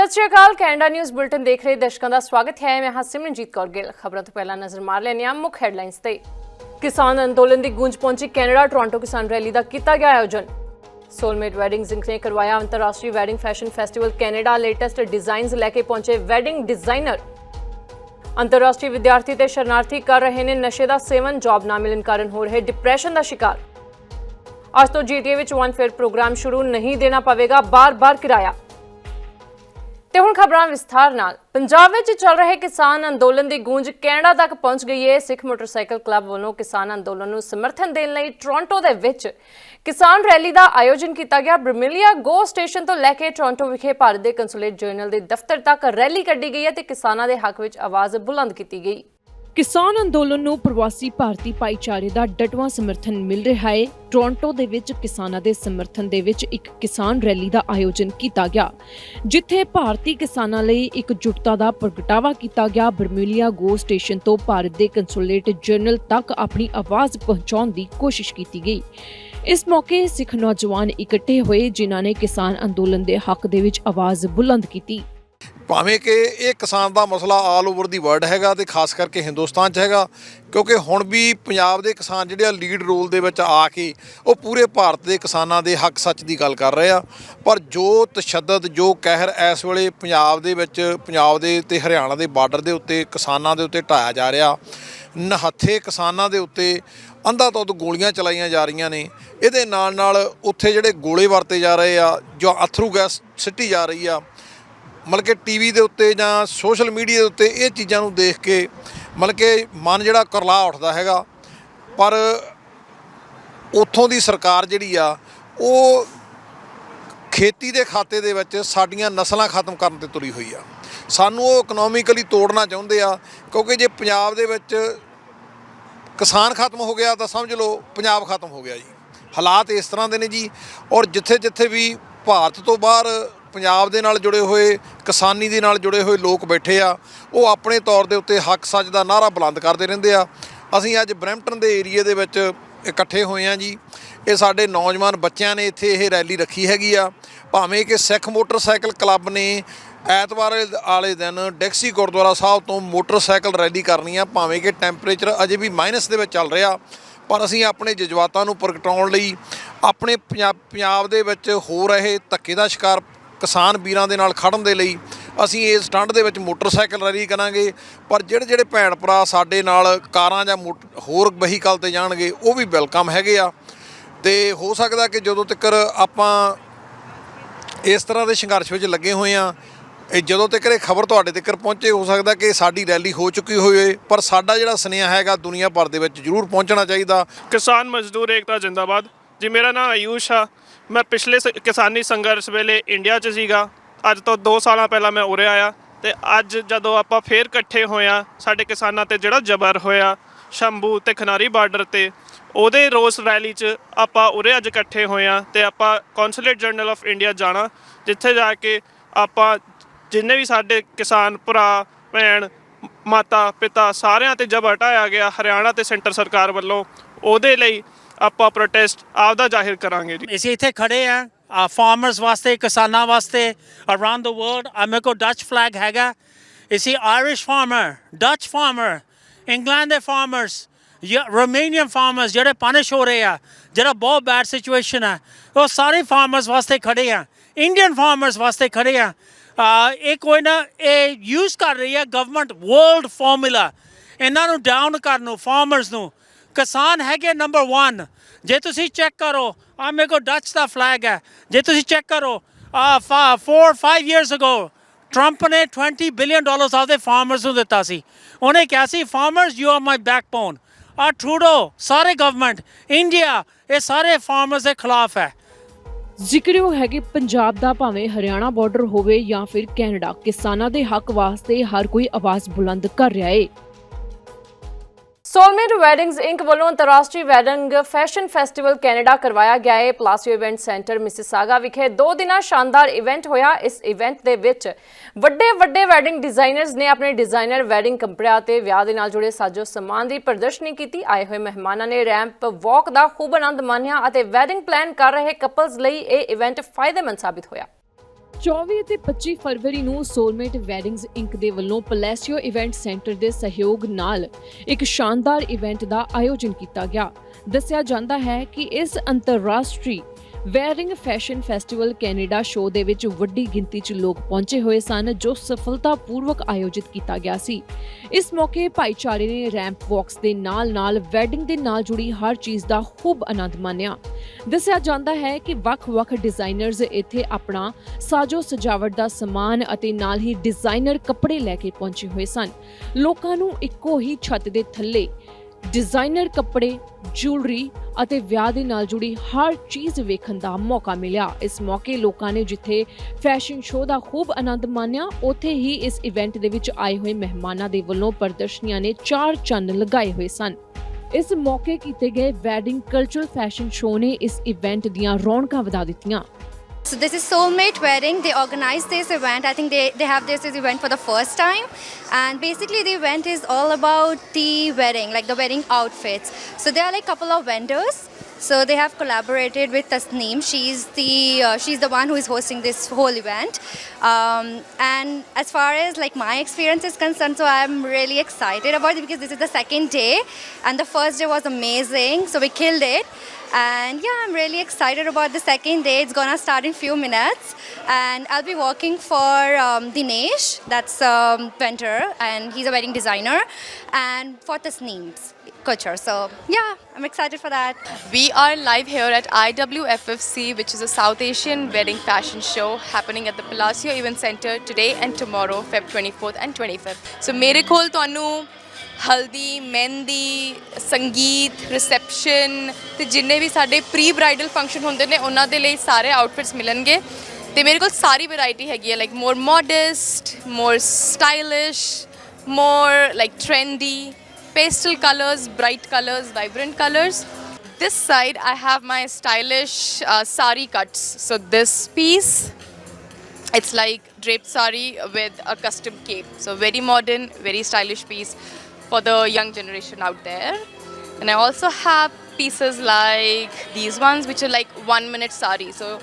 ਸਤਿ ਸ਼੍ਰੀ ਅਕਾਲ, ਕੈਨੇਡਾ ਨਿਊਜ਼ ਬੁਲਟਨ ਦੇਖ ਰਹੇ ਦਰਸ਼ਕਾਂ ਦਾ ਸਵਾਗਤ ਹੈ। ਮੈਂ ਹਾਂ ਸਿਮਰਨਜੀਤ ਕੌਰ ਗਿੱਲ। ਖਬਰਾਂ ਤੋਂ ਪਹਿਲਾਂ ਨਜ਼ਰ ਮਾਰ ਲੈਂਦੇ ਹਾਂ ਮੁੱਖ ਹੈਡਲਾਈਨਸ ਤੇ। ਕਿਸਾਨ ਅੰਦੋਲਨ ਦੀ ਗੂੰਜ ਪਹੁੰਚੀ ਕੈਨੇਡਾ, ਟੋਰਾਂਟੋ ਕਿਸਾਨ ਰੈਲੀ ਦਾ ਕੀਤਾ ਗਿਆ ਆਯੋਜਨ। ਸੋਲਮੇਟ ਵੈਡਿੰਗ ਜ਼ਿੰਕ ਨੇ ਕਰਵਾਇਆ ਅੰਤਰਰਾਸ਼ਟਰੀ wedding fashion festival Canada latest designs ਲੈ ਕੇ ਪਹੁੰਚੇ ਵੈਡਿੰਗ ਡਿਜ਼ਾਈਨਰ। ਅੰਤਰਰਾਸ਼ਟਰੀ ਵਿਦਿਆਰਥੀ ਤੇ ਸ਼ਰਨਾਰਥੀ ਕਰ ਰਹੇ ਨੇ ਨਸ਼ੇ ਦਾ ਸੇਵਨ, ਜੌਬ ਨਾ ਮਿਲਣ ਕਾਰਨ ਹੋ ਰਹੇ ਡਿਪਰੈਸ਼ਨ ਦਾ ਸ਼ਿਕਾਰ। ਅੱਜ ਤੋਂ ਜੀਟੀਏ ਵਿੱਚ ਵਨ ਫੇਅਰ ਪ੍ਰੋਗਰਾਮ ਸ਼ੁਰੂ ਨਹੀਂ ਦੇਣਾ ਪਵੇਗਾ, ਬਾਰ-ਬਾਰ ਕਿਰਾਇਆ। ਤੇ ਹੁਣ ਖਬਰਾਂ ਵਿਸਥਾਰ ਨਾਲ। ਪੰਜਾਬ ਵਿੱਚ ਚੱਲ ਰਹੇ ਕਿਸਾਨ ਅੰਦੋਲਨ ਦੀ ਗੂੰਜ ਕੈਨੇਡਾ ਤੱਕ ਪਹੁੰਚ ਗਈ ਹੈ ਸਿੱਖ ਮੋਟਰਸਾਈਕਲ ਕਲੱਬ ਵੱਲੋਂ ਕਿਸਾਨ ਅੰਦੋਲਨ ਨੂੰ ਸਮਰਥਨ ਦੇਣ ਲਈ ਟੋਰਾਂਟੋ ਦੇ ਵਿੱਚ ਕਿਸਾਨ ਰੈਲੀ ਦਾ ਆਯੋਜਨ ਕੀਤਾ ਗਿਆ। ਬਰਮਿਲੀਆ ਗੋ ਸਟੇਸ਼ਨ ਤੋਂ ਲੈ ਕੇ ਟੋਰਾਂਟੋ ਵਿਖੇ ਭਾਰਤ ਦੇ ਕੰਸੂਲੇਟ ਜਨਰਲ ਦੇ ਦਫ਼ਤਰ ਤੱਕ ਰੈਲੀ ਕੱਢੀ ਗਈ ਹੈ ਤੇ ਕਿਸਾਨਾਂ ਦੇ ਹੱਕ ਵਿੱਚ ਆਵਾਜ਼ ਬੁਲੰਦ ਕੀਤੀ ਗਈ। ਕਿਸਾਨ ਅੰਦੋਲਨ ਨੂੰ ਪ੍ਰਵਾਸੀ ਭਾਰਤੀ ਭਾਈਚਾਰੇ ਦਾ ਡਟਵਾਂ ਸਮਰਥਨ ਮਿਲ ਰਿਹਾ ਹੈ। ਟੋਰਾਂਟੋ ਦੇ ਵਿੱਚ ਕਿਸਾਨਾਂ ਦੇ ਸਮਰਥਨ ਦੇ ਵਿੱਚ ਇੱਕ ਕਿਸਾਨ ਰੈਲੀ ਦਾ ਆਯੋਜਨ ਕੀਤਾ ਗਿਆ, ਜਿੱਥੇ ਭਾਰਤੀ ਕਿਸਾਨਾਂ ਲਈ ਇੱਕ ਜੁਟਤਾ ਦਾ ਪ੍ਰਗਟਾਵਾ ਕੀਤਾ ਗਿਆ। ਬਰਮਿਲੀਆ ਗੋ ਸਟੇਸ਼ਨ ਤੋਂ ਭਾਰਤ ਦੇ ਕੰਸੂਲੇਟ ਜਨਰਲ ਤੱਕ ਆਪਣੀ ਆਵਾਜ਼ ਪਹੁੰਚਾਉਣ ਦੀ ਕੋਸ਼ਿਸ਼ ਕੀਤੀ ਗਈ। ਇਸ ਮੌਕੇ ਸਿੱਖ ਨੌਜਵਾਨ ਇਕੱਠੇ ਹੋਏ, ਜਿਨ੍ਹਾਂ ਨੇ ਕਿਸਾਨ ਅੰਦੋਲਨ ਦੇ ਹੱਕ ਦੇ ਵਿੱਚ ਆਵਾਜ਼ ਬੁਲੰਦ ਕੀਤੀ। ਭਾਵੇਂ ਕਿ ਇਹ ਕਿਸਾਨ ਦਾ ਮਸਲਾ ਆਲ ਓਵਰ ਦੀ ਵਰਲਡ ਹੈਗਾ ਤੇ ਖਾਸ ਕਰਕੇ ਹਿੰਦੁਸਤਾਨ 'ਚ ਹੈਗਾ, ਕਿਉਂਕਿ ਹੁਣ ਵੀ ਪੰਜਾਬ ਦੇ ਕਿਸਾਨ ਜਿਹੜੇ ਆ ਲੀਡ ਰੋਲ ਦੇ ਵਿੱਚ ਆ ਕੇ ਉਹ ਪੂਰੇ ਭਾਰਤ ਦੇ ਕਿਸਾਨਾਂ ਦੇ ਹੱਕ ਸੱਚ ਦੀ ਗੱਲ ਕਰ ਰਹੇ ਆ। ਪਰ ਜੋ ਤਸ਼ੱਦਦ, ਜੋ ਕਹਿਰ ਇਸ ਵੇਲੇ ਪੰਜਾਬ ਦੇ ਵਿੱਚ, ਪੰਜਾਬ ਦੇ ਤੇ ਹਰਿਆਣਾ ਦੇ ਬਾਰਡਰ ਦੇ ਉੱਤੇ ਕਿਸਾਨਾਂ ਦੇ ਉੱਤੇ ਢਾਇਆ ਜਾ ਰਿਹਾ ਨਹੱਥੇ ਕਿਸਾਨਾਂ ਦੇ ਉੱਤੇ ਅੰਧਾ ਤੋਂ ਗੋਲੀਆਂ ਚਲਾਈਆਂ ਜਾ ਰਹੀਆਂ ਨੇ। ਇਹਦੇ ਨਾਲ ਨਾਲ ਉੱਥੇ ਜਿਹੜੇ ਗੋਲੇ ਵਰਤੇ ਜਾ ਰਹੇ ਆ, ਜੋ ਅਥਰੂ ਗੈਸ ਸਿੱਟੀ ਜਾ ਰਹੀ ਆ ਮਤਲਬ ਕਿ ਟੀਵੀ ਦੇ ਉੱਤੇ ਜਾਂ ਸੋਸ਼ਲ ਮੀਡੀਆ ਦੇ ਉੱਤੇ ਇਹ ਚੀਜ਼ਾਂ ਨੂੰ ਦੇਖ ਕੇ ਮਤਲਬ ਕਿ ਮਨ ਜਿਹੜਾ ਕਰਲਾ ਉੱਠਦਾ ਹੈਗਾ। ਪਰ ਉੱਥੋਂ ਦੀ ਸਰਕਾਰ ਜਿਹੜੀ ਆ, ਉਹ ਖੇਤੀ ਦੇ ਖਾਤੇ ਦੇ ਵਿੱਚ ਸਾਡੀਆਂ ਨਸਲਾਂ ਖਤਮ ਕਰਨ ਤੇ ਤੁਰੀ ਹੋਈ ਆ। ਸਾਨੂੰ ਉਹ ਇਕਨੋਮਿਕਲੀ ਤੋੜਨਾ ਚਾਹੁੰਦੇ ਆ, ਕਿਉਂਕਿ ਜੇ ਪੰਜਾਬ ਦੇ ਵਿੱਚ ਕਿਸਾਨ ਖਤਮ ਹੋ ਗਿਆ ਤਾਂ ਸਮਝ ਲਓ ਪੰਜਾਬ ਖਤਮ ਹੋ ਗਿਆ ਜੀ। ਹਾਲਾਤ ਇਸ ਤਰ੍ਹਾਂ ਦੇ ਨੇ ਜੀ। ਔਰ ਜਿੱਥੇ ਜਿੱਥੇ ਵੀ ਭਾਰਤ ਤੋਂ ਬਾਹਰ ਪੰਜਾਬ ਦੇ ਨਾਲ ਜੁੜੇ ਹੋਏ, ਕਿਸਾਨੀ ਦੇ ਨਾਲ ਜੁੜੇ ਹੋਏ ਲੋਕ ਬੈਠੇ ਆ, ਉਹ ਆਪਣੇ ਤੌਰ ਦੇ ਉੱਤੇ ਹੱਕ ਸੱਚ ਦਾ ਨਾਰਾ ਬੁਲੰਦ ਕਰਦੇ ਰਹਿੰਦੇ ਆ। ਅਸੀਂ ਅੱਜ ਬਰੈਂਪਟਨ ਦੇ ਏਰੀਏ ਦੇ ਵਿੱਚ ਇਕੱਠੇ ਹੋਏ ਆ ਜੀ। ਇਹ ਸਾਡੇ ਨੌਜਵਾਨ ਬੱਚਿਆਂ ਨੇ ਇੱਥੇ ਇਹ ਰੈਲੀ ਰੱਖੀ ਹੈਗੀ ਆ। ਭਾਵੇਂ ਕਿ ਸਿੱਖ ਮੋਟਰਸਾਈਕਲ ਕਲੱਬ ਨੇ ਐਤਵਾਰ ਵਾਲੇ ਦਿਨ ਡੈਕਸੀ ਗੁਰਦੁਆਰਾ ਸਾਹਿਬ ਤੋਂ ਮੋਟਰਸਾਈਕਲ ਰੈਲੀ ਕਰਨੀ ਆ, ਭਾਵੇਂ ਕਿ ਟੈਂਪਰੇਚਰ ਅਜੇ ਵੀ ਮਾਈਨਸ ਦੇ ਵਿੱਚ ਚੱਲ ਰਿਹਾ, ਪਰ ਅਸੀਂ ਆਪਣੇ ਜਜ਼ਬਾਤਾਂ ਨੂੰ ਪ੍ਰਗਟਾਉਣ ਲਈ, ਆਪਣੇ ਪੰਜਾਬ ਪੰਜਾਬ ਦੇ ਵਿੱਚ ਹੋ ਰਹੇ ਧੱਕੇ ਦਾ ਸ਼ਿਕਾਰ ਕਿਸਾਨ ਵੀਰਾਂ ਦੇ ਨਾਲ ਖੜਨ ਦੇ ਲਈ ਅਸੀਂ ਇਸ ਸਟੰਡ ਦੇ ਵਿੱਚ ਮੋਟਰਸਾਈਕਲ ਰੈਲੀ ਕਰਾਂਗੇ। ਪਰ ਜਿਹੜੇ ਜਿਹੜੇ ਭੈਣ ਭਰਾ ਸਾਡੇ ਨਾਲ ਕਾਰਾਂ ਜਾਂ ਮੋਟ- ਹੋਰ ਵਹੀਕਲ ਤੇ ਜਾਣਗੇ, ਉਹ ਵੀ ਵੈਲਕਮ ਹੈਗੇ ਆ। ਤੇ ਹੋ ਸਕਦਾ ਕਿ ਜਦੋਂ ਤੱਕ ਆਪਾਂ ਇਸ ਤਰ੍ਹਾਂ ਦੇ ਸੰਘਰਸ਼ ਵਿੱਚ ਲੱਗੇ ਹੋਏ ਆ, ਇਹ ਜਦੋਂ ਤੱਕ ਇਹ ਖਬਰ ਤੁਹਾਡੇ ਤੱਕ ਪਹੁੰਚੇ, ਹੋ ਸਕਦਾ ਕਿ ਸਾਡੀ ਰੈਲੀ ਹੋ ਚੁੱਕੀ ਹੋਵੇ। ਪਰ ਸਾਡਾ ਜਿਹੜਾ ਸੁਨੇਹਾ ਹੈਗਾ, ਦੁਨੀਆ ਭਰ ਦੇ ਵਿੱਚ ਜ਼ਰੂਰ ਪਹੁੰਚਣਾ ਚਾਹੀਦਾ। ਕਿਸਾਨ ਮਜ਼ਦੂਰ ਏਕਤਾ ਜਿੰਦਾਬਾਦ। ਜੀ, ਮੇਰਾ ਨਾਮ ਆਯੂਸ਼ ਆ। ਮੈਂ ਪਿਛਲੇ ਸ- ਕਿਸਾਨੀ ਸੰਘਰਸ਼ ਵੇਲੇ ਇੰਡੀਆ 'ਚ ਸੀਗਾ। ਅੱਜ ਤੋਂ 2 ਸਾਲਾਂ ਪਹਿਲਾਂ ਮੈਂ ਉਰੇ ਆਇਆ। ਤੇ ਅੱਜ ਜਦੋਂ ਆਪਾਂ ਫੇਰ ਇਕੱਠੇ ਹੋਇਆ ਸਾਡੇ ਕਿਸਾਨਾਂ ਤੇ ਜਿਹੜਾ ਜ਼ਬਰ ਹੋਇਆ, ਸ਼ੰਭੂ ਤੇ ਖਨਾਰੀ ਬਾਰਡਰ ਤੇ, ਉਹਦੇ ਰੋਸ ਰੈਲੀ 'ਚ ਆਪਾਂ ਉਰੇ ਅੱਜ ਇਕੱਠੇ ਹੋਇਆ ਤੇ ਆਪਾਂ ਕੌਂਸੂਲੇਟ ਜਨਰਲ ਆਫ ਇੰਡੀਆ ਜਾਣਾ, ਜਿੱਥੇ ਜਾ ਕੇ ਆਪਾਂ ਜਿੰਨੇ ਵੀ ਸਾਡੇ ਕਿਸਾਨ ਭਰਾ, ਭੈਣ, ਮਾਤਾ, ਪਿਤਾ ਸਾਰਿਆਂ ਤੇ ਜਬਰ ਹਟਾਇਆ ਗਿਆ, ਹਰਿਆਣਾ ਤੇ ਸੈਂਟਰ ਸਰਕਾਰ ਵੱਲੋਂ। ਉਹਦੇ ਲਈ ਆਪਾਂ ਪ੍ਰੋਟੈਸਟ ਆਪਦਾ ਜ਼ਾਹਿਰ ਕਰਾਂਗੇ ਜੀ। ਅਸੀਂ ਇੱਥੇ ਖੜੇ ਆ ਫਾਰਮਰਸ ਵਾਸਤੇ ਕਿਸਾਨਾਂ ਵਾਸਤੇ ਅਰਾਊਂਡ ਦ ਵਰਲਡ ਆ ਮੇਰੇ ਕੋਲ ਡੱਚ ਫਲੈਗ ਹੈਗਾ। ਇਸੀ Irish farmer Dutch farmer England ਦੇ ਫਾਰਮਰਸ ਰੋਮੇਨੀਅਨ ਫਾਰਮਰਸ ਜਿਹੜੇ ਪਨਿਸ਼ ਹੋ ਰਹੇ ਆ ਜਿਹੜਾ ਬਹੁਤ ਬੈਡ ਸਿਚੁਏਸ਼ਨ ਹੈ ਉਹ ਸਾਰੇ ਫਾਰਮਰਸ ਵਾਸਤੇ ਖੜੇ ਆ ਇੰਡੀਅਨ ਫਾਰਮਰਸ ਵਾਸਤੇ ਖੜੇ ਆ। ਆ, ਇਹ ਕੋਈ ਨਾ ਇਹ ਯੂਜ਼ ਕਰ ਰਹੀ ਹੈ ਗਵਰਨਮੈਂਟ ਵਰਲਡ ਫਾਰਮੂਲਾ ਇਹਨਾਂ ਨੂੰ ਡਾਊਨ ਕਰਨ ਨੂੰ ਫਾਰਮਰਸ ਨੂੰ। ਕਿਸਾਨ ਹੈਗੇ ਨੰਬਰ 1 ਜੇ ਤੁਸੀਂ ਚੈੱਕ ਕਰੋ ਆ ਮੇਰੇ ਕੋਲ ਡੱਚ ਦਾ ਫਲੈਗ ਹੈ। ਜੇ ਤੁਸੀਂ ਚੈੱਕ ਕਰੋ ਆ 4 5 ਇਅਰਸ ਅਗੋ ਟਰੰਪ ਨੇ 20 ਬਿਲੀਅਨ ਡਾਲਰਸ ਆਪਦੇ ਫਾਰਮਰਸ ਨੂੰ ਦਿੱਤਾ ਸੀ। ਉਹਨੇ ਕਿਹਾ ਸੀ farmers you are my backbone ਆ ਟਰੂਡੋ ਸਾਰੇ ਗਵਰਨਮੈਂਟ ਇੰਡੀਆ ਇਹ ਸਾਰੇ ਫਾਰਮਰਸ ਦੇ ਖਿਲਾਫ ਹੈ। ਜ਼ਿਕਰਯੋਗ ਹੈ ਕਿ ਪੰਜਾਬ ਦਾ ਭਾਵੇਂ ਹਰਿਆਣਾ ਬਾਰਡਰ ਹੋਵੇ ਜਾਂ ਫਿਰ ਕੈਨੇਡਾ, ਕਿਸਾਨਾਂ ਦੇ ਹੱਕ ਵਾਸਤੇ ਹਰ ਕੋਈ ਆਵਾਜ਼ ਬੁਲੰਦ ਕਰ ਰਿਹਾ ਏ। ਸੋਲਮੇਟ ਵੈਡਿੰਗਸ ਇੰਕ ਵੱਲੋਂ ਅੰਤਰਰਾਸ਼ਟਰੀ ਵੈਡਿੰਗ ਫੈਸ਼ਨ ਫੈਸਟੀਵਲ ਕੈਨੇਡਾ ਕਰਵਾਇਆ ਗਿਆ ਹੈ। ਪਲਾਸੀਓ ਇਵੈਂਟ ਸੈਂਟਰ ਮਿਸਿਸਾਗਾ ਵਿਖੇ ਦੋ ਦਿਨਾਂ ਸ਼ਾਨਦਾਰ ਇਵੈਂਟ ਹੋਇਆ। ਇਸ ਇਵੈਂਟ ਦੇ ਵਿੱਚ ਵੱਡੇ ਵੱਡੇ ਵੈਡਿੰਗ ਡਿਜ਼ਾਈਨਰਸ ਨੇ ਆਪਣੇ ਡਿਜ਼ਾਈਨਰ ਵੈਡਿੰਗ ਕੱਪੜਿਆਂ ਤੇ ਵਿਆਹ ਦੇ ਨਾਲ ਜੁੜੇ ਸਾਜੋ ਸਮਾਨ ਦੀ ਪ੍ਰਦਰਸ਼ਨੀ ਕੀਤੀ। ਆਏ ਹੋਏ ਮਹਿਮਾਨਾਂ ਨੇ ਰੈਂਪ ਵਾਕ ਦਾ ਖੂਬ ਆਨੰਦ ਮਾਣਿਆ ਅਤੇ ਵੈਡਿੰਗ ਪਲਾਨ ਕਰ ਰਹੇ ਕਪਲਸ ਲਈ ਇਹ ਇਵੈਂਟ ਫਾਇਦੇਮੰਦ ਸਾਬਿਤ ਹੋਇਆ। 24 ਅਤੇ 25 ਫਰਵਰੀ ਨੂੰ ਸੋਲਮੇਟ ਵੈਡਿੰਗਸ ਇੰਕ ਦੇ ਵੱਲੋਂ ਪਲੈਸੀਓ ਇਵੈਂਟ ਸੈਂਟਰ ਦੇ ਸਹਿਯੋਗ ਨਾਲ ਇੱਕ ਸ਼ਾਨਦਾਰ ਇਵੈਂਟ ਦਾ ਆਯੋਜਨ ਕੀਤਾ ਗਿਆ। ਦੱਸਿਆ ਜਾਂਦਾ ਹੈ ਕਿ ਇਸ ਅੰਤਰਰਾਸ਼ਟਰੀ wedding fashion festival Canada show ਦੇ ਵਿੱਚ ਵੱਡੀ ਗਿਣਤੀ 'ਚ ਲੋਕ ਪਹੁੰਚੇ ਹੋਏ ਸਨ, ਜੋ ਸਫਲਤਾਪੂਰਵਕ ਆਯੋਜਿਤ ਕੀਤਾ ਗਿਆ ਸੀ। ਇਸ ਮੌਕੇ ਭਾਈਚਾਰੇ ਨੇ ਰੈਂਪ ਬਾਕਸ ਦੇ ਨਾਲ-ਨਾਲ ਵੈਡਿੰਗ ਦੇ ਨਾਲ ਜੁੜੀ ਹਰ ਚੀਜ਼ ਦਾ ਖੂਬ ਆਨੰਦ ਮਾਣਿਆ। ਦੱਸਿਆ ਜਾਂਦਾ ਹੈ ਕਿ ਵੱਖ-ਵੱਖ ਡਿਜ਼ਾਈਨਰਜ਼ ਇੱਥੇ ਆਪਣਾ ਸਾਜੋ ਸਜਾਵਟ ਦਾ ਸਮਾਨ ਅਤੇ ਨਾਲ ਹੀ ਡਿਜ਼ਾਈਨਰ ਕੱਪੜੇ ਲੈ ਕੇ ਪਹੁੰਚੇ ਹੋਏ ਸਨ। ਲੋਕਾਂ ਨੂੰ ਇੱਕੋ ਹੀ ਛੱਤ ਦੇ ਥੱਲੇ ਡਿਜ਼ਾਈਨਰ ਕੱਪੜੇ ਜੁਐਲਰੀ ਅਤੇ ਵਿਆਹ ਦੇ ਨਾਲ ਜੁੜੀ ਹਰ ਚੀਜ਼ ਵੇਖਣ ਦਾ ਮੌਕਾ ਮਿਲਿਆ। ਇਸ ਮੌਕੇ ਲੋਕਾਂ ਨੇ ਜਿੱਥੇ ਫੈਸ਼ਨ ਸ਼ੋਅ ਦਾ ਖੂਬ ਆਨੰਦ ਮਾਣਿਆ, ਉੱਥੇ ਹੀ ਇਸ ਇਵੈਂਟ ਦੇ ਵਿੱਚ ਆਏ ਹੋਏ ਮਹਿਮਾਨਾਂ ਦੇ ਵੱਲੋਂ ਪ੍ਰਦਰਸ਼ਨੀਆਂ ਨੇ ਚਾਰ ਚੰਨ ਲਗਾਏ ਹੋਏ ਸਨ। ਇਸ ਮੌਕੇ ਕੀਤੇ ਗਏ ਵੈਡਿੰਗ ਕਲਚਰਲ ਫੈਸ਼ਨ ਸ਼ੋਅ ਨੇ ਇਸ ਇਵੈਂਟ ਦੀਆਂ ਰੌਣਕਾਂ ਵਧਾ ਦਿੱਤੀਆਂ। So this is Soulmate Wedding. They organized this event. I think they, they have this event for the first time. And basically the event is all about the wedding, like the wedding outfits. So there are like a couple of vendors. So they have collaborated with Tasneem. She's the uh, she's the one who is hosting this whole event. Um, and as far as like my experience is concerned, so I'm really excited about it because this is the second day, and the first day was amazing. So we killed it. And yeah, I'm really excited about the second day. It's gonna start in few minutes, and I'll be working for um, Dinesh, that's um, vendor, and he's a wedding designer, and for Tasneem's culture. So yeah, I'm excited for that. We are live here at IWFFC, which is a South Asian wedding fashion show happening at the Palacio Event Center today and tomorrow, Feb 24th and 25th. So ਮੇਰੇ ਕੋਲ ਤੁਹਾਨੂੰ ਹਲਦੀ ਮਹਿੰਦੀ ਸੰਗੀਤ reception ਤੇ ਜਿੰਨੇ ਵੀ ਸਾਡੇ pre bridal function ਹੁੰਦੇ ਨੇ ਉਹਨਾਂ ਦੇ ਲਈ ਸਾਰੇ ਆਊਟਫਿਟਸ ਮਿਲਣਗੇ ਤੇ ਮੇਰੇ ਕੋਲ ਸਾਰੀ ਵੈਰਾਈਟੀ ਹੈਗੀ ਹੈ like more modest more stylish more like trendy pastel colors bright colors vibrant colors. This side i have my stylish uh, sari cuts. So this piece it's like draped sari with a custom cape. So very modern very stylish piece for the young generation out there. And i also have pieces like these ones which are like one minute sari. So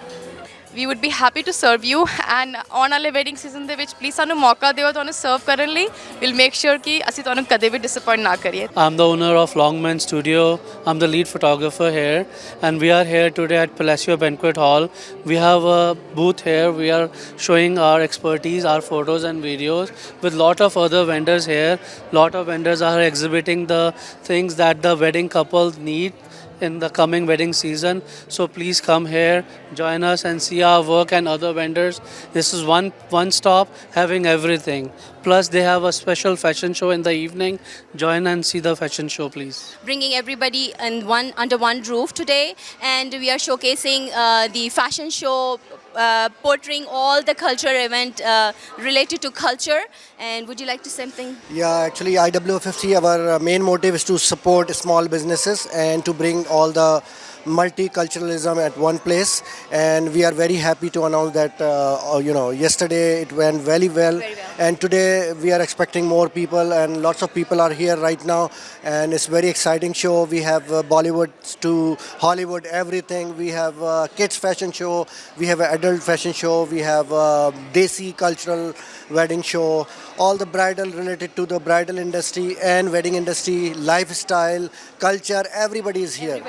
we would be happy to serve you and ਆਉਣ ਵਾਲੇ wedding season ਦੇ ਵਿੱਚ please ਸਾਨੂੰ ਮੌਕਾ ਦਿਓ ਤੁਹਾਨੂੰ ਸਰਵ ਕਰਨ ਲਈ ਵਿਲ ਮੇਕ ਸ਼ੋਰ ਕਿ ਅਸੀਂ ਤੁਹਾਨੂੰ ਕਦੇ ਵੀ ਡਿਸਪਾਇੰਟ ਨਾ ਕਰੀਏ I'm the owner of Longman Studio. I'm the lead photographer here, and we are here today at Palacio Banquet Hall. We have a booth here. We are showing our expertise, our photos and videos with lot of other vendors here. Lot of vendors are exhibiting the things that the wedding couple need in the coming wedding season. So please come here, join us and see our work and other vendors. This is one one stop having everything. Plus they have a special fashion show in the evening. Join and see the fashion show please. bringing everybody in one under one roof today and we are showcasing uh, the fashion show uh, portraying all the culture event uh, related to culture. And would you like to say something? Yeah, actually, IWFFC, our uh, main motive is to support small businesses and to bring all the multiculturalism at one place. And we are very happy to announce that, uh, uh, you know, yesterday it went very well. Very well. And today we are expecting more people, and lots of people are here right now. And it's very exciting show. We have uh, Bollywood to Hollywood, everything. We have uh, kids fashion show. We have an adult fashion show. We have uh, Desi cultural wedding show. All the bridal related to the bridal industry and wedding industry, lifestyle, culture. Everybody is here.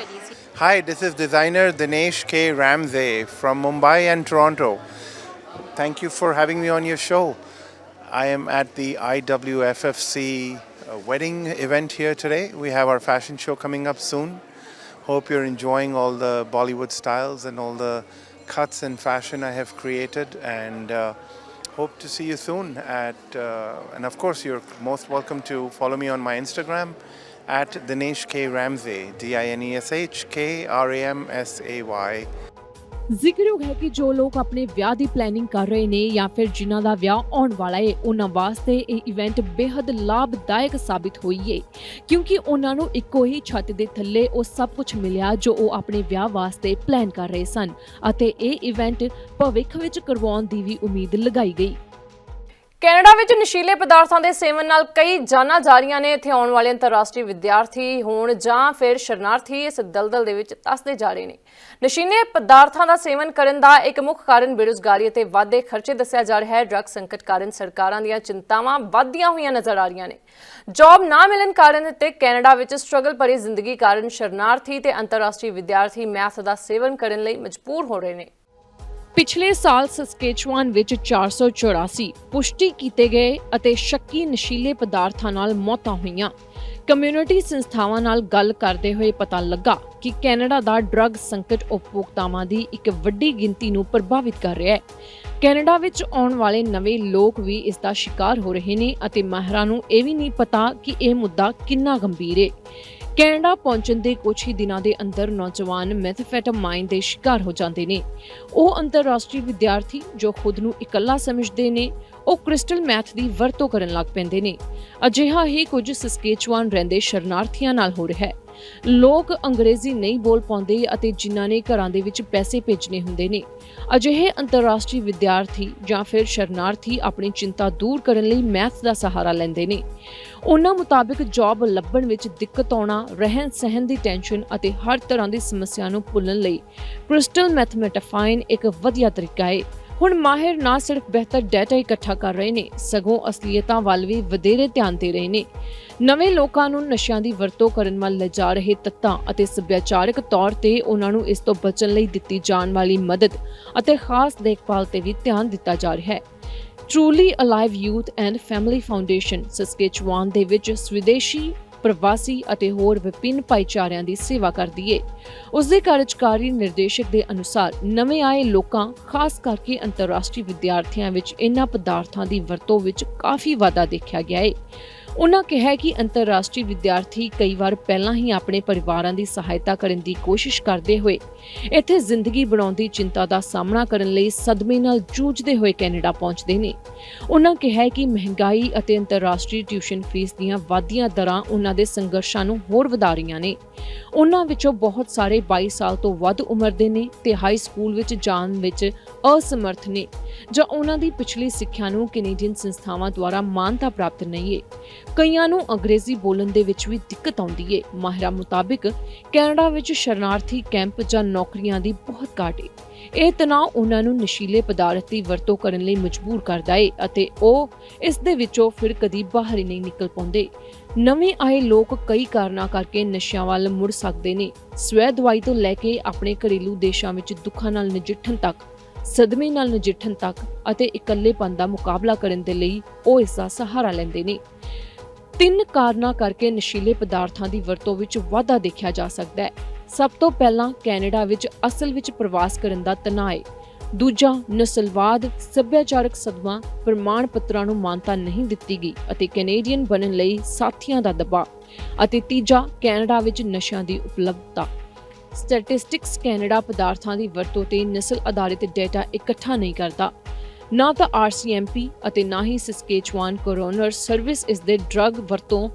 Hi, this is designer Dinesh K. Ramsey from Mumbai and Toronto. Thank you for having me on your show. I am at the IWFFC uh, wedding event here today. We have our fashion show coming up soon. Hope you're enjoying all the Bollywood styles and all the cuts and fashion I have created and uh, hope to see you soon at uh, and of course you're most welcome to follow me on my Instagram at Dinesh K. Ramsey, D I N E S H K R A M S A Y. ਜ਼ਿਕਰਯੋਗ ਹੈ ਕਿ ਜੋ ਲੋਕ ਆਪਣੇ ਵਿਆਹ ਦੀ planning ਕਰ ਰਹੇ ਨੇ ਜਾਂ ਫਿਰ ਜਿਨ੍ਹਾਂ ਦਾ ਵਿਆਹ ਆਉਣ ਵਾਲਾ ਹੈ ਉਹਨਾਂ ਵਾਸਤੇ ਇਹ ਇਵੈਂਟ ਬੇहद ਲਾਭਦਾਇਕ ਸਾਬਿਤ ਹੋਈ ਏ ਕਿਉਂਕਿ ਉਹਨਾਂ ਨੂੰ ਇੱਕੋ ਹੀ ਛੱਤ ਦੇ ਥੱਲੇ ਉਹ ਸਭ ਕੁਝ ਮਿਲਿਆ ਜੋ ਉਹ ਆਪਣੇ ਵਿਆਹ ਵਾਸਤੇ ਪਲਾਨ ਕਰ ਰਹੇ ਸਨ ਅਤੇ ਇਹ ਇਵੈਂਟ ਭਵਿੱਖ ਵਿੱਚ ਕਰਵਾਉਣ ਦੀ ਵੀ ਉਮੀਦ ਲਗਾਈ ਗਈ ਕੈਨੇਡਾ ਵਿੱਚ ਨਸ਼ੀਲੇ ਪਦਾਰਥਾਂ ਦੇ ਸੇਵਨ ਨਾਲ ਕਈ ਜਾਨਾਂ ਜਾ ਰਹੀਆਂ ਨੇ। ਇੱਥੇ ਆਉਣ ਵਾਲੇ ਅੰਤਰਰਾਸ਼ਟਰੀ ਵਿਦਿਆਰਥੀ ਹੋਣ ਜਾਂ ਫਿਰ ਸ਼ਰਨਾਰਥੀ ਇਸ ਦਲਦਲ ਦੇ ਵਿੱਚ ਤਸਦੇ ਜਾ ਰਹੇ ਨੇ। ਨਸ਼ੀਲੇ ਪਦਾਰਥਾਂ ਦਾ ਸੇਵਨ ਕਰਨ ਦਾ ਇੱਕ ਮੁੱਖ ਕਾਰਨ ਬੇਰੁਜ਼ਗਾਰੀ ਅਤੇ ਵਾਧੇ ਖਰਚੇ ਦੱਸਿਆ ਜਾ ਰਿਹਾ ਹੈ। ਡਰੱਗ ਸੰਕਟ ਕਾਰਨ ਸਰਕਾਰਾਂ ਦੀਆਂ ਚਿੰਤਾਵਾਂ ਵੱਧਦੀਆਂ ਹੋਈਆਂ ਨਜ਼ਰ ਆ ਰਹੀਆਂ ਨੇ। ਜੌਬ ਨਾ ਮਿਲਣ ਕਾਰਨ ਤੇ ਕੈਨੇਡਾ ਵਿੱਚ ਸਟਰਗਲ ਭਰੀ ਜ਼ਿੰਦਗੀ ਕਾਰਨ ਸ਼ਰਨਾਰਥੀ ਤੇ ਅੰਤਰਰਾਸ਼ਟਰੀ ਵਿਦਿਆਰਥੀ ਮੈਥ ਦਾ ਸੇਵਨ ਕਰਨ ਲਈ ਮਜਬੂਰ ਹੋ ਰਹੇ ਨੇ। ਪਿਛਲੇ ਸਾਲ ਸਸਕੇਚੁਆਨ ਵਿੱਚ 484 ਪੁਸ਼ਟੀ ਕੀਤੇ ਗਏ ਅਤੇ ਸ਼ੱਕੀ ਨਸ਼ੀਲੇ ਪਦਾਰਥਾਂ ਨਾਲ ਮੌਤਾਂ ਹੋਈਆਂ। ਕਮਿਊਨਿਟੀ ਸੰਸਥਾਵਾਂ ਨਾਲ ਗੱਲ ਕਰਦੇ ਹੋਏ ਪਤਾ ਲੱਗਾ ਕਿ ਕੈਨੇਡਾ ਦਾ ਡਰੱਗ ਸੰਕਟ ਉਪਭੋਗਤਾਵਾਂ ਦੀ ਇੱਕ ਵੱਡੀ ਗਿਣਤੀ ਨੂੰ ਪ੍ਰਭਾਵਿਤ ਕਰ ਰਿਹਾ ਹੈ। ਕੈਨੇਡਾ ਵਿੱਚ ਆਉਣ ਵਾਲੇ ਨਵੇਂ ਲੋਕ ਵੀ ਇਸ ਦਾ ਸ਼ਿਕਾਰ ਹੋ ਰਹੇ ਨੇ ਅਤੇ ਮਾਹਿਰਾਂ ਨੂੰ ਇਹ ਵੀ ਨਹੀਂ ਪਤਾ ਕਿ ਇਹ ਮੁੱਦਾ ਕਿੰਨਾ ਗੰਭੀਰ ਹੈ ਕੈਨੇਡਾ ਪਹੁੰਚਣ ਦੇ ਕੁਝ ਹੀ ਦਿਨਾਂ ਦੇ ਅੰਦਰ ਨੌਜਵਾਨ ਮੈਥਫੈਟਾਮਾਈਨ ਦੇ ਸ਼ਿਕਾਰ ਹੋ ਜਾਂਦੇ ਨੇ। ਉਹ ਅੰਤਰਰਾਸ਼ਟਰੀ ਵਿਦਿਆਰਥੀ ਜੋ ਖੁਦ ਨੂੰ ਇਕੱਲਾ ਸਮਝਦੇ ਨੇ, ਉਹ ਕ੍ਰਿਸਟਲ ਮੈਥ ਦੀ ਵਰਤੋਂ ਕਰਨ ਲੱਗ ਪੈਂਦੇ ਨੇ। ਅਜਿਹਾ ਹੀ ਕੁਝ ਸਸਕੇਚਵਾਨ ਰਹਿੰਦੇ ਸ਼ਰਨਾਰਥੀਆਂ ਨਾਲ ਹੋ ਰਿਹਾ ਹੈ। ਲੋਕ ਅੰਗਰੇਜ਼ੀ ਨਹੀਂ ਬੋਲ ਪਾਉਂਦੇ ਅਤੇ ਜਿਨ੍ਹਾਂ ਨੇ ਘਰਾਂ ਦੇ ਵਿੱਚ ਪੈਸੇ ਭੇਜਣੇ ਹੁੰਦੇ ਨੇ। ਅਜਿਹੇ ਅੰਤਰਰਾਸ਼ਟਰੀ ਵਿਦਿਆਰਥੀ ਜਾਂ ਫਿਰ ਸ਼ਰਨਾਰਥੀ ਆਪਣੀ ਚਿੰਤਾ ਦੂਰ ਕਰਨ ਲਈ ਮੈਥ ਦਾ ਸਹਾਰਾ ਲੈਂਦੇ ਨੇ। ਉਹਨਾਂ ਮੁਤਾਬਿਕ ਜੌਬ ਲੱਭਣ ਵਿੱਚ ਦਿੱਕਤ ਆਉਣਾ ਰਹਿਣ ਸਹਿਣ ਦੀ ਟੈਨਸ਼ਨ ਅਤੇ ਹਰ ਤਰ੍ਹਾਂ ਦੀ ਸਮੱਸਿਆ ਨੂੰ ਭੁੱਲਣ ਲਈ ਕ੍ਰਿਸਟਲ ਮੈਥਮੈਟਾਫਾਈਨ ਇੱਕ ਵਧੀਆ ਤਰੀਕਾ ਹੈ ਹੁਣ ਮਾਹਿਰ ਨਾ ਸਿਰਫ ਬਿਹਤਰ ਡਾਟਾ ਇਕੱਠਾ ਕਰ ਰਹੇ ਨੇ, ਸਗੋਂ ਅਸਲੀਅਤਾਂ ਵੱਲ ਵੀ ਵਧੇਰੇ ਧਿਆਨ ਦੇ ਰਹੇ ਨੇ। ਨਵੇਂ ਲੋਕਾਂ ਨੂੰ ਨਸ਼ਿਆਂ ਦੀ ਵਰਤੋਂ ਕਰਨ ਵੱਲ ਲਿਜਾ ਰਹੇ ਤੱਤਾਂ ਅਤੇ ਸੱਭਿਆਚਾਰਕ ਤੌਰ ਤੇ ਉਹਨਾਂ ਨੂੰ ਇਸ ਤੋਂ ਬਚਣ ਲਈ ਦਿੱਤੀ ਜਾਣ ਵਾਲੀ ਮਦਦ ਅਤੇ ਖਾਸ ਦੇਖਭਾਲ ਤੇ ਵੀ ਧਿਆਨ ਦਿੱਤਾ ਜਾ ਰਿਹਾ ਹੈ। Truly alive youth and family foundation Saskatchewan ਦੇ ਵਿੱਚ ਸਵਿਦੇਸ਼ੀ ਪ੍ਰਵਾਸੀ ਅਤੇ ਹੋਰ ਵਿਭਿੰਨ ਭਾਈਚਾਰਿਆਂ ਦੀ ਸੇਵਾ ਕਰਦੀ ਏ। ਉਸ ਦੇ ਕਾਰਜਕਾਰੀ ਨਿਰਦੇਸ਼ਕ ਦੇ ਅਨੁਸਾਰ ਨਵੇਂ ਆਏ ਲੋਕਾਂ, ਖਾਸ ਕਰਕੇ ਅੰਤਰਰਾਸ਼ਟਰੀ ਵਿਦਿਆਰਥੀਆਂ ਵਿੱਚ ਇਹਨਾਂ ਪਦਾਰਥਾਂ ਦੀ ਵਰਤੋਂ ਵਿੱਚ ਕਾਫੀ ਵਾਧਾ ਦੇਖਿਆ ਗਿਆ ਏ। ਉਹਨਾਂ ਕਿਹਾ ਕਿ ਅੰਤਰਰਾਸ਼ਟਰੀ ਵਿਦਿਆਰਥੀ ਕਈ ਵਾਰ ਪਹਿਲਾਂ ਹੀ ਆਪਣੇ ਪਰਿਵਾਰਾਂ ਦੀ ਸਹਾਇਤਾ ਕਰਨ ਦੀ ਕੋਸ਼ਿਸ਼ ਕਰਦੇ ਹੋਏ ਇੱਥੇ ਜ਼ਿੰਦਗੀ ਬਣਾਉਣ ਦੀ ਚਿੰਤਾ ਦਾ ਸਾਹਮਣਾ ਕਰਨ ਲਈ ਸਦਮੇ ਨਾਲ ਜੂਝਦੇ ਹੋਏ ਕੈਨੇਡਾ ਪਹੁੰਚਦੇ ਨੇ। ਉਹਨਾਂ ਕਿਹਾ ਕਿ ਮਹਿੰਗਾਈ ਅਤੇ ਅੰਤਰਰਾਸ਼ਟਰੀ ਟਿਊਸ਼ਨ ਫੀਸ ਦੀਆਂ ਵਾਧੀਆਂ ਦਰਾਂ ਉਹਨਾਂ ਦੇ ਸੰਘਰਸ਼ਾਂ ਨੂੰ ਹੋਰ ਵਧਾ ਰਹੀਆਂ ਨੇ। ਉਹਨਾਂ ਵਿੱਚੋਂ ਬਹੁਤ ਸਾਰੇ 22 ਸਾਲ ਤੋਂ ਵੱਧ ਉਮਰ ਦੇ ਨੇ ਤੇ ਹਾਈ ਸਕੂਲ ਵਿੱਚ ਜਾਣ ਵਿੱਚ ਅਸਮਰਥ ਨੇ, ਜਾਂ ਉਹਨਾਂ ਦੀ ਪਿਛਲੀ ਸਿੱਖਿਆ ਨੂੰ ਕੈਨੇਡੀਅਨ ਸੰਸਥਾਵਾਂ ਦੁਆਰਾ ਮਾਨਤਾ ਪ੍ਰਾਪਤ ਨਹੀਂ ਹੈ ਕਈਆਂ ਨੂੰ ਅੰਗਰੇਜ਼ੀ ਬੋਲਣ ਦੇ ਵਿੱਚ ਵੀ ਦਿੱਕਤ ਆਉਂਦੀ ਹੈ ਮਾਹਿਰਾਂ ਮੁਤਾਬਿਕ ਕੈਨੇਡਾ ਵਿੱਚ ਸ਼ਰਨਾਰਥੀ ਕੈਂਪ ਜਾਂ ਨੌਕਰੀਆਂ ਦੀ ਬਹੁਤ ਘਾਟ ਹੈ ਇਹ ਤਣਾਅ ਉਹਨਾਂ ਨੂੰ ਨਸ਼ੀਲੇ ਪਦਾਰਥ ਦੀ ਵਰਤੋਂ ਕਰਨ ਲਈ ਮਜਬੂਰ ਕਰਦਾ ਹੈ ਅਤੇ ਉਹ ਇਸ ਦੇ ਵਿੱਚੋਂ ਫਿਰ ਕਦੀ ਬਾਹਰ ਹੀ ਨਹੀਂ ਨਿਕਲ ਪਾਉਂਦੇ। ਨਵੇਂ ਆਏ ਲੋਕ ਕਈ ਕਾਰਨਾਂ ਕਰਕੇ ਨਸ਼ਿਆਂ ਵੱਲ ਮੁੜ ਸਕਦੇ ਨੇ। ਸਵੈ ਦਵਾਈ ਤੋਂ ਲੈ ਕੇ ਆਪਣੇ ਘਰੇਲੂ ਦੇਸ਼ਾਂ ਵਿੱਚ ਦੁੱਖਾਂ ਨਾਲ ਨਜਿੱਠਣ ਤੱਕ, ਸਦਮੇ ਨਾਲ ਨਜਿੱਠਣ ਤੱਕ ਅਤੇ ਇਕੱਲੇਪਨ ਦਾ ਮੁਕਾਬਲਾ ਕਰਨ ਦੇ ਲਈ ਉਹ ਇਸ ਦਾ ਸਹਾਰਾ ਲੈਂਦੇ ਨੇ। ਤਿੰਨ ਕਾਰਨਾਂ ਕਰਕੇ ਨਸ਼ੀਲੇ ਪਦਾਰਥਾਂ ਦੀ ਵਰਤੋਂ ਵਿੱਚ ਵਾਧਾ ਦੇਖਿਆ ਜਾ ਸਕਦਾ ਹੈ। ਸਭ ਤੋਂ ਪਹਿਲਾਂ ਕੈਨੇਡਾ ਵਿੱਚ ਅਸਲ ਵਿੱਚ ਪ੍ਰਵਾਸ ਕਰਨ ਦਾ ਤਣਾਅ ਹੈ। ਦੂਜਾ, ਨਸਲਵਾਦ, ਸੱਭਿਆਚਾਰਕ ਸਦਮਾ ਪ੍ਰਮਾਣ ਪੱਤਰਾਂ ਨੂੰ ਮਾਨਤਾ ਨਹੀਂ ਦਿੱਤੀ ਗਈ ਅਤੇ ਕੈਨੇਡੀਅਨ ਬਣਨ ਲਈ ਸਾਥੀਆਂ ਦਾ ਦਬਾਅ। ਅਤੇ ਤੀਜਾ, ਕੈਨੇਡਾ ਵਿੱਚ ਨਸ਼ਿਆਂ ਦੀ ਉਪਲਬਧਤਾ। ਸਟੈਟਿਸਟਿਕਸ ਕੈਨੇਡਾ ਪਦਾਰਥਾਂ ਦੀ ਵਰਤੋਂ ਤੇ ਨਸਲ ਆਧਾਰਿਤ ਡਾਟਾ ਇਕੱਠਾ ਨਹੀਂ ਕਰਦਾ। ਨਾ ਤਾਂ ਆਰਸੀਐਮਪੀ ਅਤੇ ਨਾ ਹੀ ਸਸਕੇਚੁਆਨ ਕੋਰੋਨਰ ਸਰਵਿਸ ਇਸ ਦੇ ਡਰੱਗ ਵਰਤੋਂ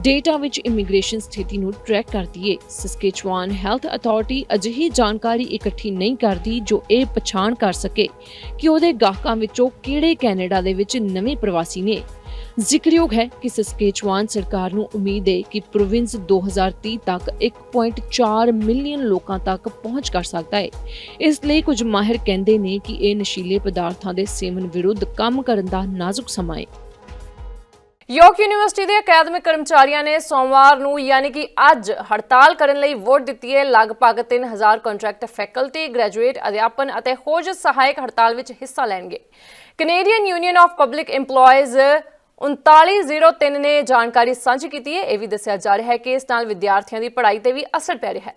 ਡੇਟਾ ਵਿੱਚ ਇਮੀਗ੍ਰੇਸ਼ਨ ਸਥਿਤੀ ਨੂੰ ਟਰੈਕ ਕਰਦੀ ਏ। ਸਸਕੇਚੁਆਨ ਹੈਲਥ ਅਥਾਰਟੀ ਅਜਿਹੀ ਜਾਣਕਾਰੀ ਇਕੱਠੀ ਨਹੀਂ ਕਰਦੀ ਜੋ ਇਹ ਪਛਾਣ ਕਰ ਸਕੇ ਕਿ ਉਹਦੇ ਗਾਹਕਾਂ ਵਿੱਚੋਂ ਕਿਹੜੇ ਕੈਨੇਡਾ ਦੇ ਵਿੱਚ ਨਵੇਂ ਪ੍ਰਵਾਸੀ ਨੇ। ਜ਼ਿਕਰਯੋਗ ਹੈ ਕਿ ਸਸਕੇਚੁਆਨ ਸਰਕਾਰ ਨੂੰ ਉਮੀਦ ਹੈ ਕਿ ਪ੍ਰੋਵਿੰਸ 2030 ਤੱਕ 1.4 ਮਿਲੀਅਨ ਲੋਕਾਂ ਤੱਕ ਪਹੁੰਚ ਕਰ ਸਕਦਾ ਹੈ। ਇਸ ਲਈ ਕੁਝ ਮਾਹਿਰ ਕਹਿੰਦੇ ਨੇ ਕਿ ਇਹ ਨਸ਼ੀਲੇ ਪਦਾਰਥਾਂ ਦੇ ਸੇਵਨ ਵਿਰੁੱਧ ਕੰਮ ਕਰਨ ਦਾ ਨਾਜ਼ੁਕ ਸਮਾਂ ਹੈ। ਯੋਰਕ ਯੂਨੀਵਰਸਿਟੀ ਦੇ ਅਕੈਡਮਿਕ ਕਰਮਚਾਰੀਆਂ ਨੇ ਸੋਮਵਾਰ ਨੂੰ ਯਾਨੀ ਕਿ ਅੱਜ ਹੜਤਾਲ ਕਰਨ ਲਈ ਵੋਟ ਦਿੱਤੀ ਹੈ। ਲਗਭਗ 3000 ਕੰਟਰੈਕਟ ਫੈਕਲਟੀ ਗ੍ਰੈਜੂਏਟ ਅਧਿਆਪਨ ਅਤੇ ਹੋਰ ਸਹਾਇਕ ਹੜਤਾਲ ਵਿੱਚ ਹਿੱਸਾ ਲੈਣਗੇ। Canadian union of public EMPLOYEES 3903 ਨੇ ਜਾਣਕਾਰੀ ਸਾਂਝੀ ਕੀਤੀ ਹੈ। ਇਹ ਵੀ ਦੱਸਿਆ ਜਾ ਰਿਹਾ ਹੈ ਕਿ ਇਸ ਨਾਲ ਵਿਦਿਆਰਥੀਆਂ ਦੀ ਪੜ੍ਹਾਈ ਤੇ ਵੀ ਅਸਰ ਪੈ ਰਿਹਾ ਹੈ।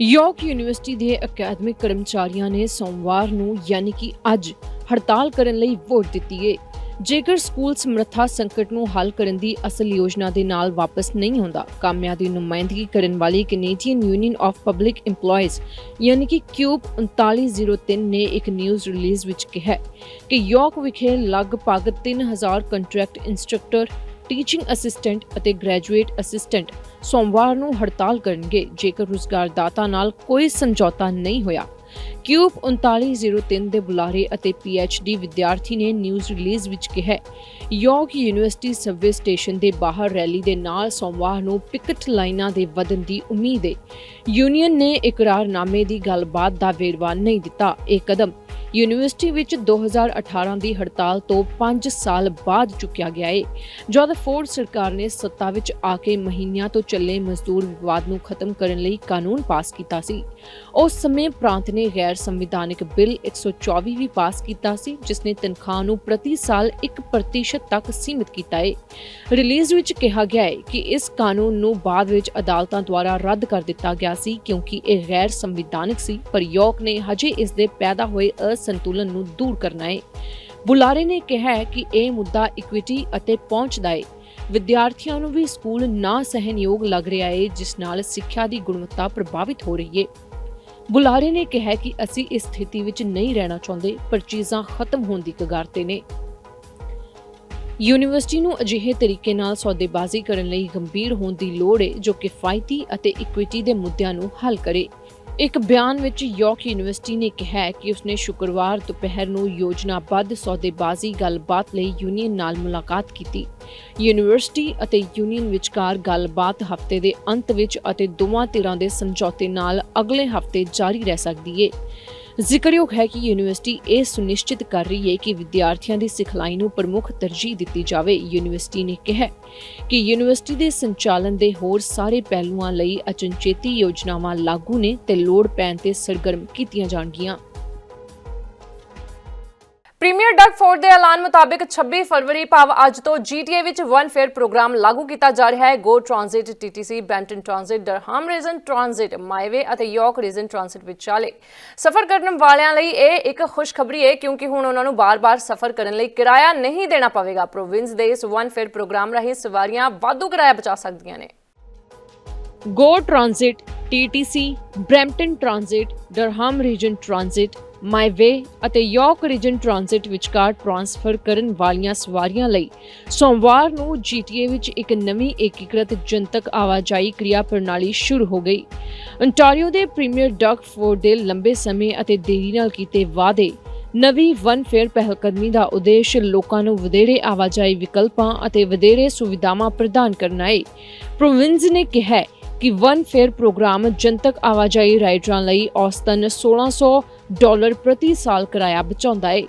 ਯੋਰਕ ਯੂਨੀਵਰਸਿਟੀ ਦੇ ਅਕੈਡਮਿਕ ਕਰਮਚਾਰੀਆਂ ਨੇ ਸੋਮਵਾਰ ਨੂੰ ਯਾਨੀ ਕਿ ਅੱਜ ਹੜਤਾਲ ਕਰਨ ਲਈ ਵੋਟ ਦਿੱਤੀ ਹੈ। ਜੇਕਰ ਸਕੂਲ ਸਮਰੱਥਾ ਸੰਕਟ ਨੂੰ ਹੱਲ ਕਰਨ ਦੀ ਅਸਲ ਯੋਜਨਾ ਦੇ ਨਾਲ ਵਾਪਸ ਨਹੀਂ ਹੁੰਦਾ ਕਾਮਿਆਂ ਦੀ ਨੁਮਾਇੰਦਗੀ ਕਰਨ ਵਾਲੀ Canadian union of public EMPLOYEES ਯਾਨੀ ਕਿ ਕਿਊਬ 3903 ਨੇ ਇੱਕ ਨਿਊਜ਼ ਰਿਲੀਜ਼ ਵਿੱਚ ਕਿਹਾ ਕਿ ਯੋਰਕ ਵਿਖੇ ਲਗਭਗ 3000 ਕੰਟਰੈਕਟ ਇੰਸਟ੍ਰਕਟਰ ਟੀਚਿੰਗ ਅਸਿਸਟੈਂਟ ਅਤੇ ਗ੍ਰੈਜੂਏਟ ਅਸਿਸਟੈਂਟ ਸੋਮਵਾਰ ਨੂੰ ਹੜਤਾਲ ਕਰਨਗੇ, ਜੇਕਰ ਰੁਜ਼ਗਾਰਦਾਤਾ ਨਾਲ ਕੋਈ ਸਮਝੌਤਾ ਨਹੀਂ ਹੋਇਆ। ਕਿਊਬ 3903 ਦੇ ਬੁਲਾਰੇ ਅਤੇ ਡੀ ਵਿਦਿਆਰਥੀ ਨੇ ਨਿਊਜ਼ ਰਿਲੀਜ਼ ਵਿੱਚ ਕਿਹਾ ਯੋਰਕ ਯੂਨੀਵਰਸਿਟੀ ਸਬਵੇ ਸਟੇਸ਼ਨ ਦੇ ਬਾਹਰ ਰੈਲੀ ਦੇ ਨਾਲ ਸੋਮਵਾਰ ਨੂੰ ਪਿਕਟ ਲਾਈਨਾਂ ਦੇ ਵਧਣ ਦੀ ਉਮੀਦ ਹੈ ਯੂਨੀਅਨ ਨੇ ਇਕਰਾਰਨਾਮੇ ਦੀ ਗੱਲਬਾਤ ਦਾ ਵੇਰਵਾ ਨਹੀਂ ਦਿੱਤਾ। ਇਹ ਕਦਮ ਯੂਨੀਵਰਸਿਟੀ ਵਿੱਚ 2018 ਦੀ ਹੜਤਾਲ ਤੋਂ 5 ਸਾਲ ਬਾਅਦ ਚੁੱਕਿਆ ਗਿਆ ਹੈ ਜਦ ਫੋਰਡ ਸਰਕਾਰ ਨੇ ਸੱਤਾ ਵਿੱਚ ਆ ਕੇ ਮਹੀਨਿਆਂ ਤੋਂ ਚੱਲੇ ਮਜ਼ਦੂਰ ਵਿਵਾਦ ਨੂੰ ਖਤਮ ਕਰਨ ਲਈ ਕਾਨੂੰਨ ਪਾਸ ਕੀਤਾ ਸੀ। ਉਸ ਸਮੇਂ ਪ੍ਰਾਂਤ ਨੇ ਗੈਰ ਸੰਵਿਧਾਨਿਕ ਬਿੱਲ 124 ਵੀ ਪਾਸ ਕੀਤਾ ਸੀ, ਜਿਸ ਨੇ ਤਨਖਾਹ ਨੂੰ ਪ੍ਰਤੀ ਸਾਲ 1% ਤੱਕ ਸੀਮਿਤ ਕੀਤਾ ਹੈ ਰਿਲੀਜ਼ ਵਿੱਚ ਕਿਹਾ ਗਿਆ ਹੈ ਕਿ ਇਸ ਕਾਨੂੰਨ ਨੂੰ ਬਾਅਦ ਵਿੱਚ ਅਦਾਲਤਾਂ ਦੁਆਰਾ ਰੱਦ ਕਰ ਦਿੱਤਾ ਗਿਆ ਸੀ, ਕਿਉਂਕਿ ਇਹ ਗੈਰ ਸੰਵਿਧਾਨਿਕ ਸੀ। ਪਰ ਯੋਕ ਨੇ ਹਜੇ ਇਸ ਦੇ ਪੈਦਾ ਹੋਏ ਅਸੰਤੁਲਨ ਨੂੰ ਦੂਰ ਕਰਨਾ ਹੈ ਬੁਲਾਰੇ ਨੇ ਕਿਹਾ ਹੈ ਕਿ ਇਹ ਮੁੱਦਾ ਇਕੁਇਟੀ ਅਤੇ ਪਹੁੰਚ ਦਾ ਹੈ ਵਿਦਿਆਰਥੀਆਂ ਨੂੰ ਵੀ ਸਕੂਲ ਨਾ ਸਹਿਨਯੋਗ ਲੱਗ ਰਿਹਾ ਹੈ ਜਿਸ ਨਾਲ ਸਿੱਖਿਆ ਦੀ ਗੁਣਵੱਤਾ ਪ੍ਰਭਾਵਿਤ ਹੋ ਰਹੀ ਹੈ ਬੁਲਾਰੇ ਨੇ ਕਿਹਾ ਕਿ ਅਸੀਂ ਇਸ ਸਥਿਤੀ ਵਿੱਚ ਨਹੀਂ ਰਹਿਣਾ ਚਾਹੁੰਦੇ, ਪਰ ਚੀਜ਼ਾਂ ਖਤਮ ਹੋਣ ਦੀ ਕਗਾਰ ਤੇ ਨੇ। ਯੂਨੀਵਰਸਿਟੀ ਨੂੰ ਅਜਿਹੇ ਤਰੀਕੇ ਨਾਲ ਸੌਦੇਬਾਜ਼ੀ ਕਰਨ ਲਈ ਗੰਭੀਰ ਹੋਣ ਦੀ ਲੋੜ ਹੈ ਜੋ ਕਿਫਾਇਤੀ ਅਤੇ ਇਕੁਇਟੀ ਦੇ ਮੁੱਦਿਆਂ ਨੂੰ ਹੱਲ ਕਰੇ। ਇੱਕ ਬਿਆਨ ਵਿੱਚ ਯਾਰਕ ਯੂਨੀਵਰਸਿਟੀ ਨੇ ਕਿਹਾ ਕਿ ਉਸਨੇ ਸ਼ੁੱਕਰਵਾਰ ਦੁਪਹਿਰ ਨੂੰ ਯੋਜਨਾਬੱਧ ਸੌਦੇਬਾਜ਼ੀ ਗੱਲਬਾਤ ਲਈ ਯੂਨੀਅਨ ਨਾਲ ਮੁਲਾਕਾਤ ਕੀਤੀ। ਯੂਨੀਵਰਸਿਟੀ ਅਤੇ ਯੂਨੀਅਨ ਵਿਚਕਾਰ ਗੱਲਬਾਤ ਹਫ਼ਤੇ ਦੇ ਅੰਤ ਵਿੱਚ ਅਤੇ ਦੋਵਾਂ ਧਿਰਾਂ ਦੇ ਸਮਝੌਤੇ ਨਾਲ ਅਗਲੇ ਹਫ਼ਤੇ ਜਾਰੀ ਰਹਿ ਸਕਦੀ ਹੈ ਜ਼ਿਕਰਯੋਗ ਹੈ ਕਿ ਯੂਨੀਵਰਸਿਟੀ ਇਹ ਸੁਨਿਸ਼ਚਿਤ ਕਰ ਰਹੀ ਹੈ ਕਿ ਵਿਦਿਆਰਥੀਆਂ ਦੀ ਸਿਖਲਾਈ ਨੂੰ ਪ੍ਰਮੁੱਖ ਤਰਜੀਹ ਦਿੱਤੀ ਜਾਵੇ। ਯੂਨੀਵਰਸਿਟੀ ਨੇ ਕਿਹਾ ਕਿ ਯੂਨੀਵਰਸਿਟੀ ਦੇ ਸੰਚਾਲਨ ਦੇ ਹੋਰ ਸਾਰੇ ਪਹਿਲੂਆਂ ਲਈ ਅਚਨਚੇਤੀ ਯੋਜਨਾਵਾਂ ਲਾਗੂ ਨੇ ਤੇ ਲੋੜ ਪੈਣ ਤੇ ਸਰਗਰਮ ਕੀਤੀਆਂ ਜਾਣਗੀਆਂ। ਪ੍ਰੀਮੀਅਰ ਡਗ ਫੋਰਡ ਦੇ ਐਲਾਨ ਮੁਤਾਬਕ 26 ਫਰਵਰੀ ਭਾਵ ਅੱਜ ਤੋਂ GTA ਵਿੱਚ ਵਨ ਫੇਅਰ ਪ੍ਰੋਗਰਾਮ ਲਾਗੂ ਕੀਤਾ ਜਾ ਰਿਹਾ ਹੈ। Go Transit TTC Brampton Transit Durham Region Transit MiWay ਅਤੇ ਯਾਰਕ ਰੀਜਨ ਟ੍ਰਾਂਜ਼ਿਟ ਵਿਚਾਲੇ ਸਫ਼ਰ ਕਰਨ ਵਾਲਿਆਂ ਲਈ ਇਹ ਇੱਕ ਖੁਸ਼ਖਬਰੀ ਹੈ ਕਿਉਂਕਿ ਹੁਣ ਉਹਨਾਂ ਨੂੰ ਬਾਰ-ਬਾਰ ਸਫ਼ਰ ਕਰਨ ਲਈ ਕਿਰਾਇਆ ਨਹੀਂ ਦੇਣਾ ਪਵੇਗਾ। ਪ੍ਰੋਵਿੰਸ ਦੇ ਇਸ ਵਨ ਫੇਅਰ ਪ੍ਰੋਗਰਾਮ ਰਾਹੀਂ ਸਵਾਰੀਆਂ ਵਾਧੂ ਕਿਰਾਇਆ ਬਚਾ ਸਕਦੀਆਂ ਨੇ। Go Transit TTC Brampton Transit Durham Region Transit MiWay ਅਤੇ ਯਾਰਕ ਰੀਜਨ ਟ੍ਰਾਂਜ਼ਿਟ ਵਿਚਕਾਰ ਟ੍ਰਾਂਸਫਰ ਕਰਨ ਵਾਲੀਆਂ ਸਵਾਰੀਆਂ ਲਈ ਸੋਮਵਾਰ ਨੂੰ GTA ਵਿੱਚ ਇੱਕ ਨਵੀਂ ਏਕੀਕ੍ਰਿਤ ਜਨਤਕ ਆਵਾਜਾਈ ਕਿਰਿਆ ਪ੍ਰਣਾਲੀ ਸ਼ੁਰੂ ਹੋ ਗਈ। Ontario ਦੇ ਪ੍ਰੀਮੀਅਰ ਡਗ ਫੋਰਡ ਦੇ ਲੰਬੇ ਸਮੇਂ ਅਤੇ ਦੇਰੀ ਨਾਲ ਕੀਤੇ ਵਾਅਦੇ, ਨਵੀਂ ਵਨ ਫੇਅਰ ਪਹਿਲਕਦਮੀ ਦਾ ਉਦੇਸ਼ ਲੋਕਾਂ ਨੂੰ ਵਧੇਰੇ ਆਵਾਜਾਈ ਵਿਕਲਪਾਂ ਅਤੇ ਵਧੇਰੇ ਸੁਵਿਧਾਵਾਂ ਪ੍ਰਦਾਨ ਕਰਨਾ ਹੈ ਪ੍ਰੋਵਿੰਸ ਨੇ ਕਿਹਾ ਕਿ ਵਨ ਫੇਅਰ ਪ੍ਰੋਗਰਾਮ ਜਨਤਕ ਆਵਾਜਾਈ ਰਾਈਡਰਾਂ ਲਈ ਔਸਤਨ 1600 ਡਾਲਰ ਪ੍ਰਤੀ ਸਾਲ ਕਿਰਾਇਆ ਬਚਾਉਂਦਾ ਹੈ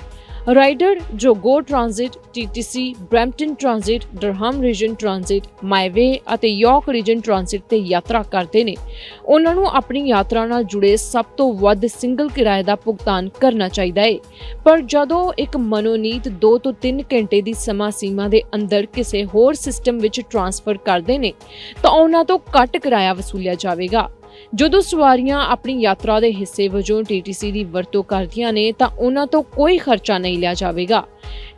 ਰਾਈਡਰ ਜੋ Go Transit TTC Brampton Transit, Durham Region Transit, MiWay ਅਤੇ ਯਾਰਕ ਰੀਜਨ ਟ੍ਰਾਂਜ਼ਿਟ ਤੇ ਯਾਤਰਾ ਕਰਦੇ ਨੇ। ਉਹਨਾਂ ਨੂੰ ਆਪਣੀ ਯਾਤਰਾ ਨਾਲ ਜੁੜੇ ਸਭ ਤੋਂ ਵੱਧ ਸਿੰਗਲ ਕਿਰਾਏ ਦਾ ਭੁਗਤਾਨ ਕਰਨਾ ਚਾਹੀਦਾ ਹੈ ਪਰ ਜਦੋਂ ਇੱਕ ਮਨੋਨੀਤ 2 ਤੋਂ 3 ਘੰਟੇ ਦੀ ਸਮਾਂ ਸੀਮਾ ਦੇ ਅੰਦਰ ਕਿਸੇ ਹੋਰ ਸਿਸਟਮ ਵਿੱਚ ਟ੍ਰਾਂਸਫਰ ਕਰਦੇ ਨੇ, ਤਾਂ ਉਹਨਾਂ ਤੋਂ ਘੱਟ ਕਿਰਾਇਆ ਵਸੂਲਿਆ ਜਾਵੇਗਾ। ਜਦੋਂ ਸਵਾਰੀਆਂ ਆਪਣੀ ਯਾਤਰਾ ਦੇ ਹਿੱਸੇ ਵਜੋਂ TTC ਦੀ ਵਰਤੋਂ ਕਰਦੀਆਂ ਨੇ ਤਾਂ ਉਹਨਾਂ ਤੋਂ ਕੋਈ ਖਰਚਾ ਨਹੀਂ ਲਿਆ ਜਾਵੇਗਾ।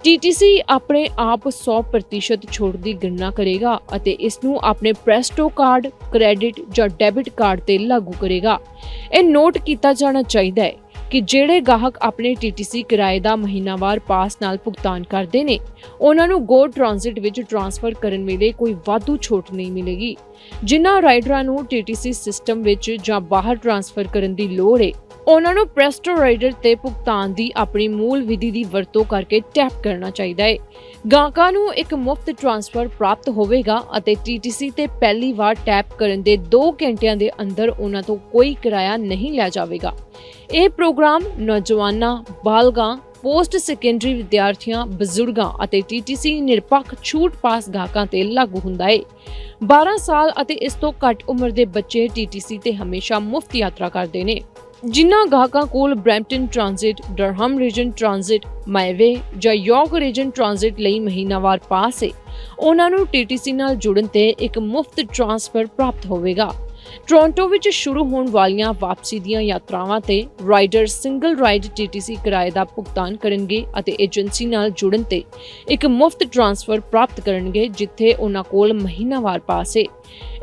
TTC ਆਪਣੇ ਆਪ 100% ਛੋਟ ਦੀ ਗਣਨਾ ਕਰੇਗਾ ਅਤੇ ਇਸ ਨੂੰ ਆਪਣੇ ਪ੍ਰੈਸਟੋ ਕਾਰਡ ਕ੍ਰੈਡਿਟ ਜਾਂ ਡੈਬਿਟ ਕਾਰਡ ਤੇ ਲਾਗੂ ਕਰੇਗਾ। ਇਹ ਨੋਟ ਕੀਤਾ ਜਾਣਾ ਚਾਹੀਦਾ ਹੈ ਕਿ ਜਿਹੜੇ ਗਾਹਕ ਆਪਣੇ TTC ਕਿਰਾਏ ਦਾ ਮਹੀਨਾਵਾਰ ਪਾਸ ਨਾਲ ਭੁਗਤਾਨ ਕਰਦੇ ਨੇ, ਉਹਨਾਂ ਨੂੰ ਗੋ ਟ੍ਰਾਂਜ਼ਿਟ ਵਿੱਚ ਟ੍ਰਾਂਸਫਰ ਕਰਨ ਵੇਲੇ ਕੋਈ ਵਾਧੂ ਛੋਟ ਨਹੀਂ ਮਿਲੇਗੀ। ਜਿਨ੍ਹਾਂ ਰਾਈਡਰਾਂ ਨੂੰ TTC ਸਿਸਟਮ ਵਿੱਚ ਜਾਂ ਬਾਹਰ ਟ੍ਰਾਂਸਫਰ ਕਰਨ ਦੀ ਲੋੜ ਹੈ ਉਹਨਾਂ ਨੂੰ ਪ੍ਰੈਸਟੋ ਰਾਈਡਰ ਤੇ ਭੁਗਤਾਨ ਦੀ ਆਪਣੀ ਮੂਲ ਵਿਧੀ ਦੀ ਵਰਤੋਂ ਕਰਕੇ ਟੈਪ ਕਰਨਾ ਚਾਹੀਦਾ ਹੈ ਗਾਹਕਾਂ ਨੂੰ ਇੱਕ ਮੁਫਤ ਟ੍ਰਾਂਸਫਰ ਪ੍ਰਾਪਤ ਹੋਵੇਗਾ ਅਤੇ TTC ਤੇ ਪਹਿਲੀ ਵਾਰ ਟੈਪ ਕਰਨ ਦੇ 2 ਘੰਟਿਆਂ ਦੇ ਅੰਦਰ ਉਹਨਾਂ ਤੋਂ ਕੋਈ ਕਿਰਾਇਆ ਨਹੀਂ ਲਿਆ ਜਾਵੇਗਾ। ਇਹ ਪ੍ਰੋਗਰਾਮ ਨੌਜਵਾਨਾਂ, ਬਾਲਗਾਂ, ਪੋਸਟ ਸੈਕੰਡਰੀ ਵਿਦਿਆਰਥੀਆਂ, ਬਜ਼ੁਰਗਾਂ ਅਤੇ TTC ਨਿਰਪੱਖ ਛੂਟ ਪਾਸ ਗਾਹਕਾਂ ਤੇ ਲਾਗੂ ਹੁੰਦਾ ਹੈ 12 ਸਾਲ ਅਤੇ ਇਸ ਤੋਂ ਘੱਟ ਉਮਰ ਦੇ ਬੱਚੇ TTC ਤੇ ਹਮੇਸ਼ਾ ਮੁਫਤ ਯਾਤਰਾ ਕਰਦੇ ਨੇ। ਜਿਨ੍ਹਾਂ ਗਾਹਕਾਂ ਕੋਲ Brampton Transit, Durham Region Transit MiWay ਜਾਂ ਯਾਰਕ ਰੀਜਨ ਟ੍ਰਾਂਜ਼ਿਟ ਲਈ ਮਹੀਨਾਵਾਰ ਪਾਸ ਹੈ ਉਹਨਾਂ ਨੂੰ TTC ਨਾਲ ਜੁੜਨ ਤੇ ਇੱਕ ਮੁਫਤ ਟ੍ਰਾਂਸਫਰ ਪ੍ਰਾਪਤ ਹੋਵੇਗਾ। ਟੋਰਾਂਟੋ ਵਿੱਚ ਸ਼ੁਰੂ ਹੋਣ ਵਾਲੀਆਂ ਵਾਪਸੀ ਦੀਆਂ ਯਾਤਰਾਵਾਂ ਤੇ ਰਾਈਡਰ ਸਿੰਗਲ ਰਾਈਡ TTC ਕਿਰਾਏ ਦਾ ਭੁਗਤਾਨ ਕਰਨਗੇ ਅਤੇ ਏਜੰਸੀ ਨਾਲ ਜੁੜਨ ਤੇ ਇੱਕ ਮੁਫਤ ਟ੍ਰਾਂਸਫਰ ਪ੍ਰਾਪਤ ਕਰਨਗੇ, ਜਿੱਥੇ ਉਹਨਾਂ ਕੋਲ ਮਹੀਨਾਵਾਰ ਪਾਸ ਹੈ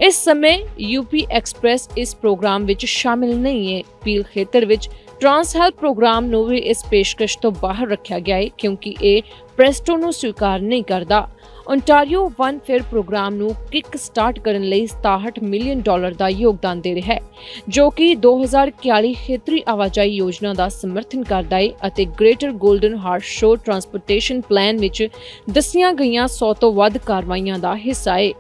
ਇਸ ਸਮੇਂ ਯੂਪੀ ਐਕਸਪ੍ਰੈਸ ਇਸ ਪ੍ਰੋਗਰਾਮ ਵਿੱਚ ਸ਼ਾਮਿਲ ਨਹੀਂ ਹੈ ਪੀਲ ਖੇਤਰ ਵਿੱਚ ਟਰਾਂਸ ਹੈਲਪ ਪ੍ਰੋਗਰਾਮ ਨੂੰ ਵੀ ਇਸ ਪੇਸ਼ਕਸ਼ ਤੋਂ ਬਾਹਰ ਰੱਖਿਆ ਗਿਆ ਹੈ ਕਿਉਂਕਿ ਇਹ ਪ੍ਰੈਸਟੋ ਨੂੰ ਸਵੀਕਾਰ ਨਹੀਂ ਕਰਦਾ। ਓਨਟਾਰੀਓ ਵਨ ਫੇਅਰ ਪ੍ਰੋਗਰਾਮ ਨੂੰ ਕਿਕ ਸਟਾਰਟ ਕਰਨ ਲਈ 67 ਮਿਲੀਅਨ ਡਾਲਰ ਦਾ ਯੋਗਦਾਨ ਦੇ ਰਿਹਾ ਹੈ, ਜੋ ਕਿ 2041 ਖੇਤਰੀ ਆਵਾਜਾਈ ਯੋਜਨਾ ਦਾ ਸਮਰਥਨ ਕਰਦਾ ਹੈ ਅਤੇ Greater Golden Horseshoe transportation plan ਵਿੱਚ ਦੱਸੀਆਂ ਗਈਆਂ 100 ਤੋਂ ਵੱਧ ਕਾਰਵਾਈਆਂ ਦਾ ਹਿੱਸਾ ਹੈ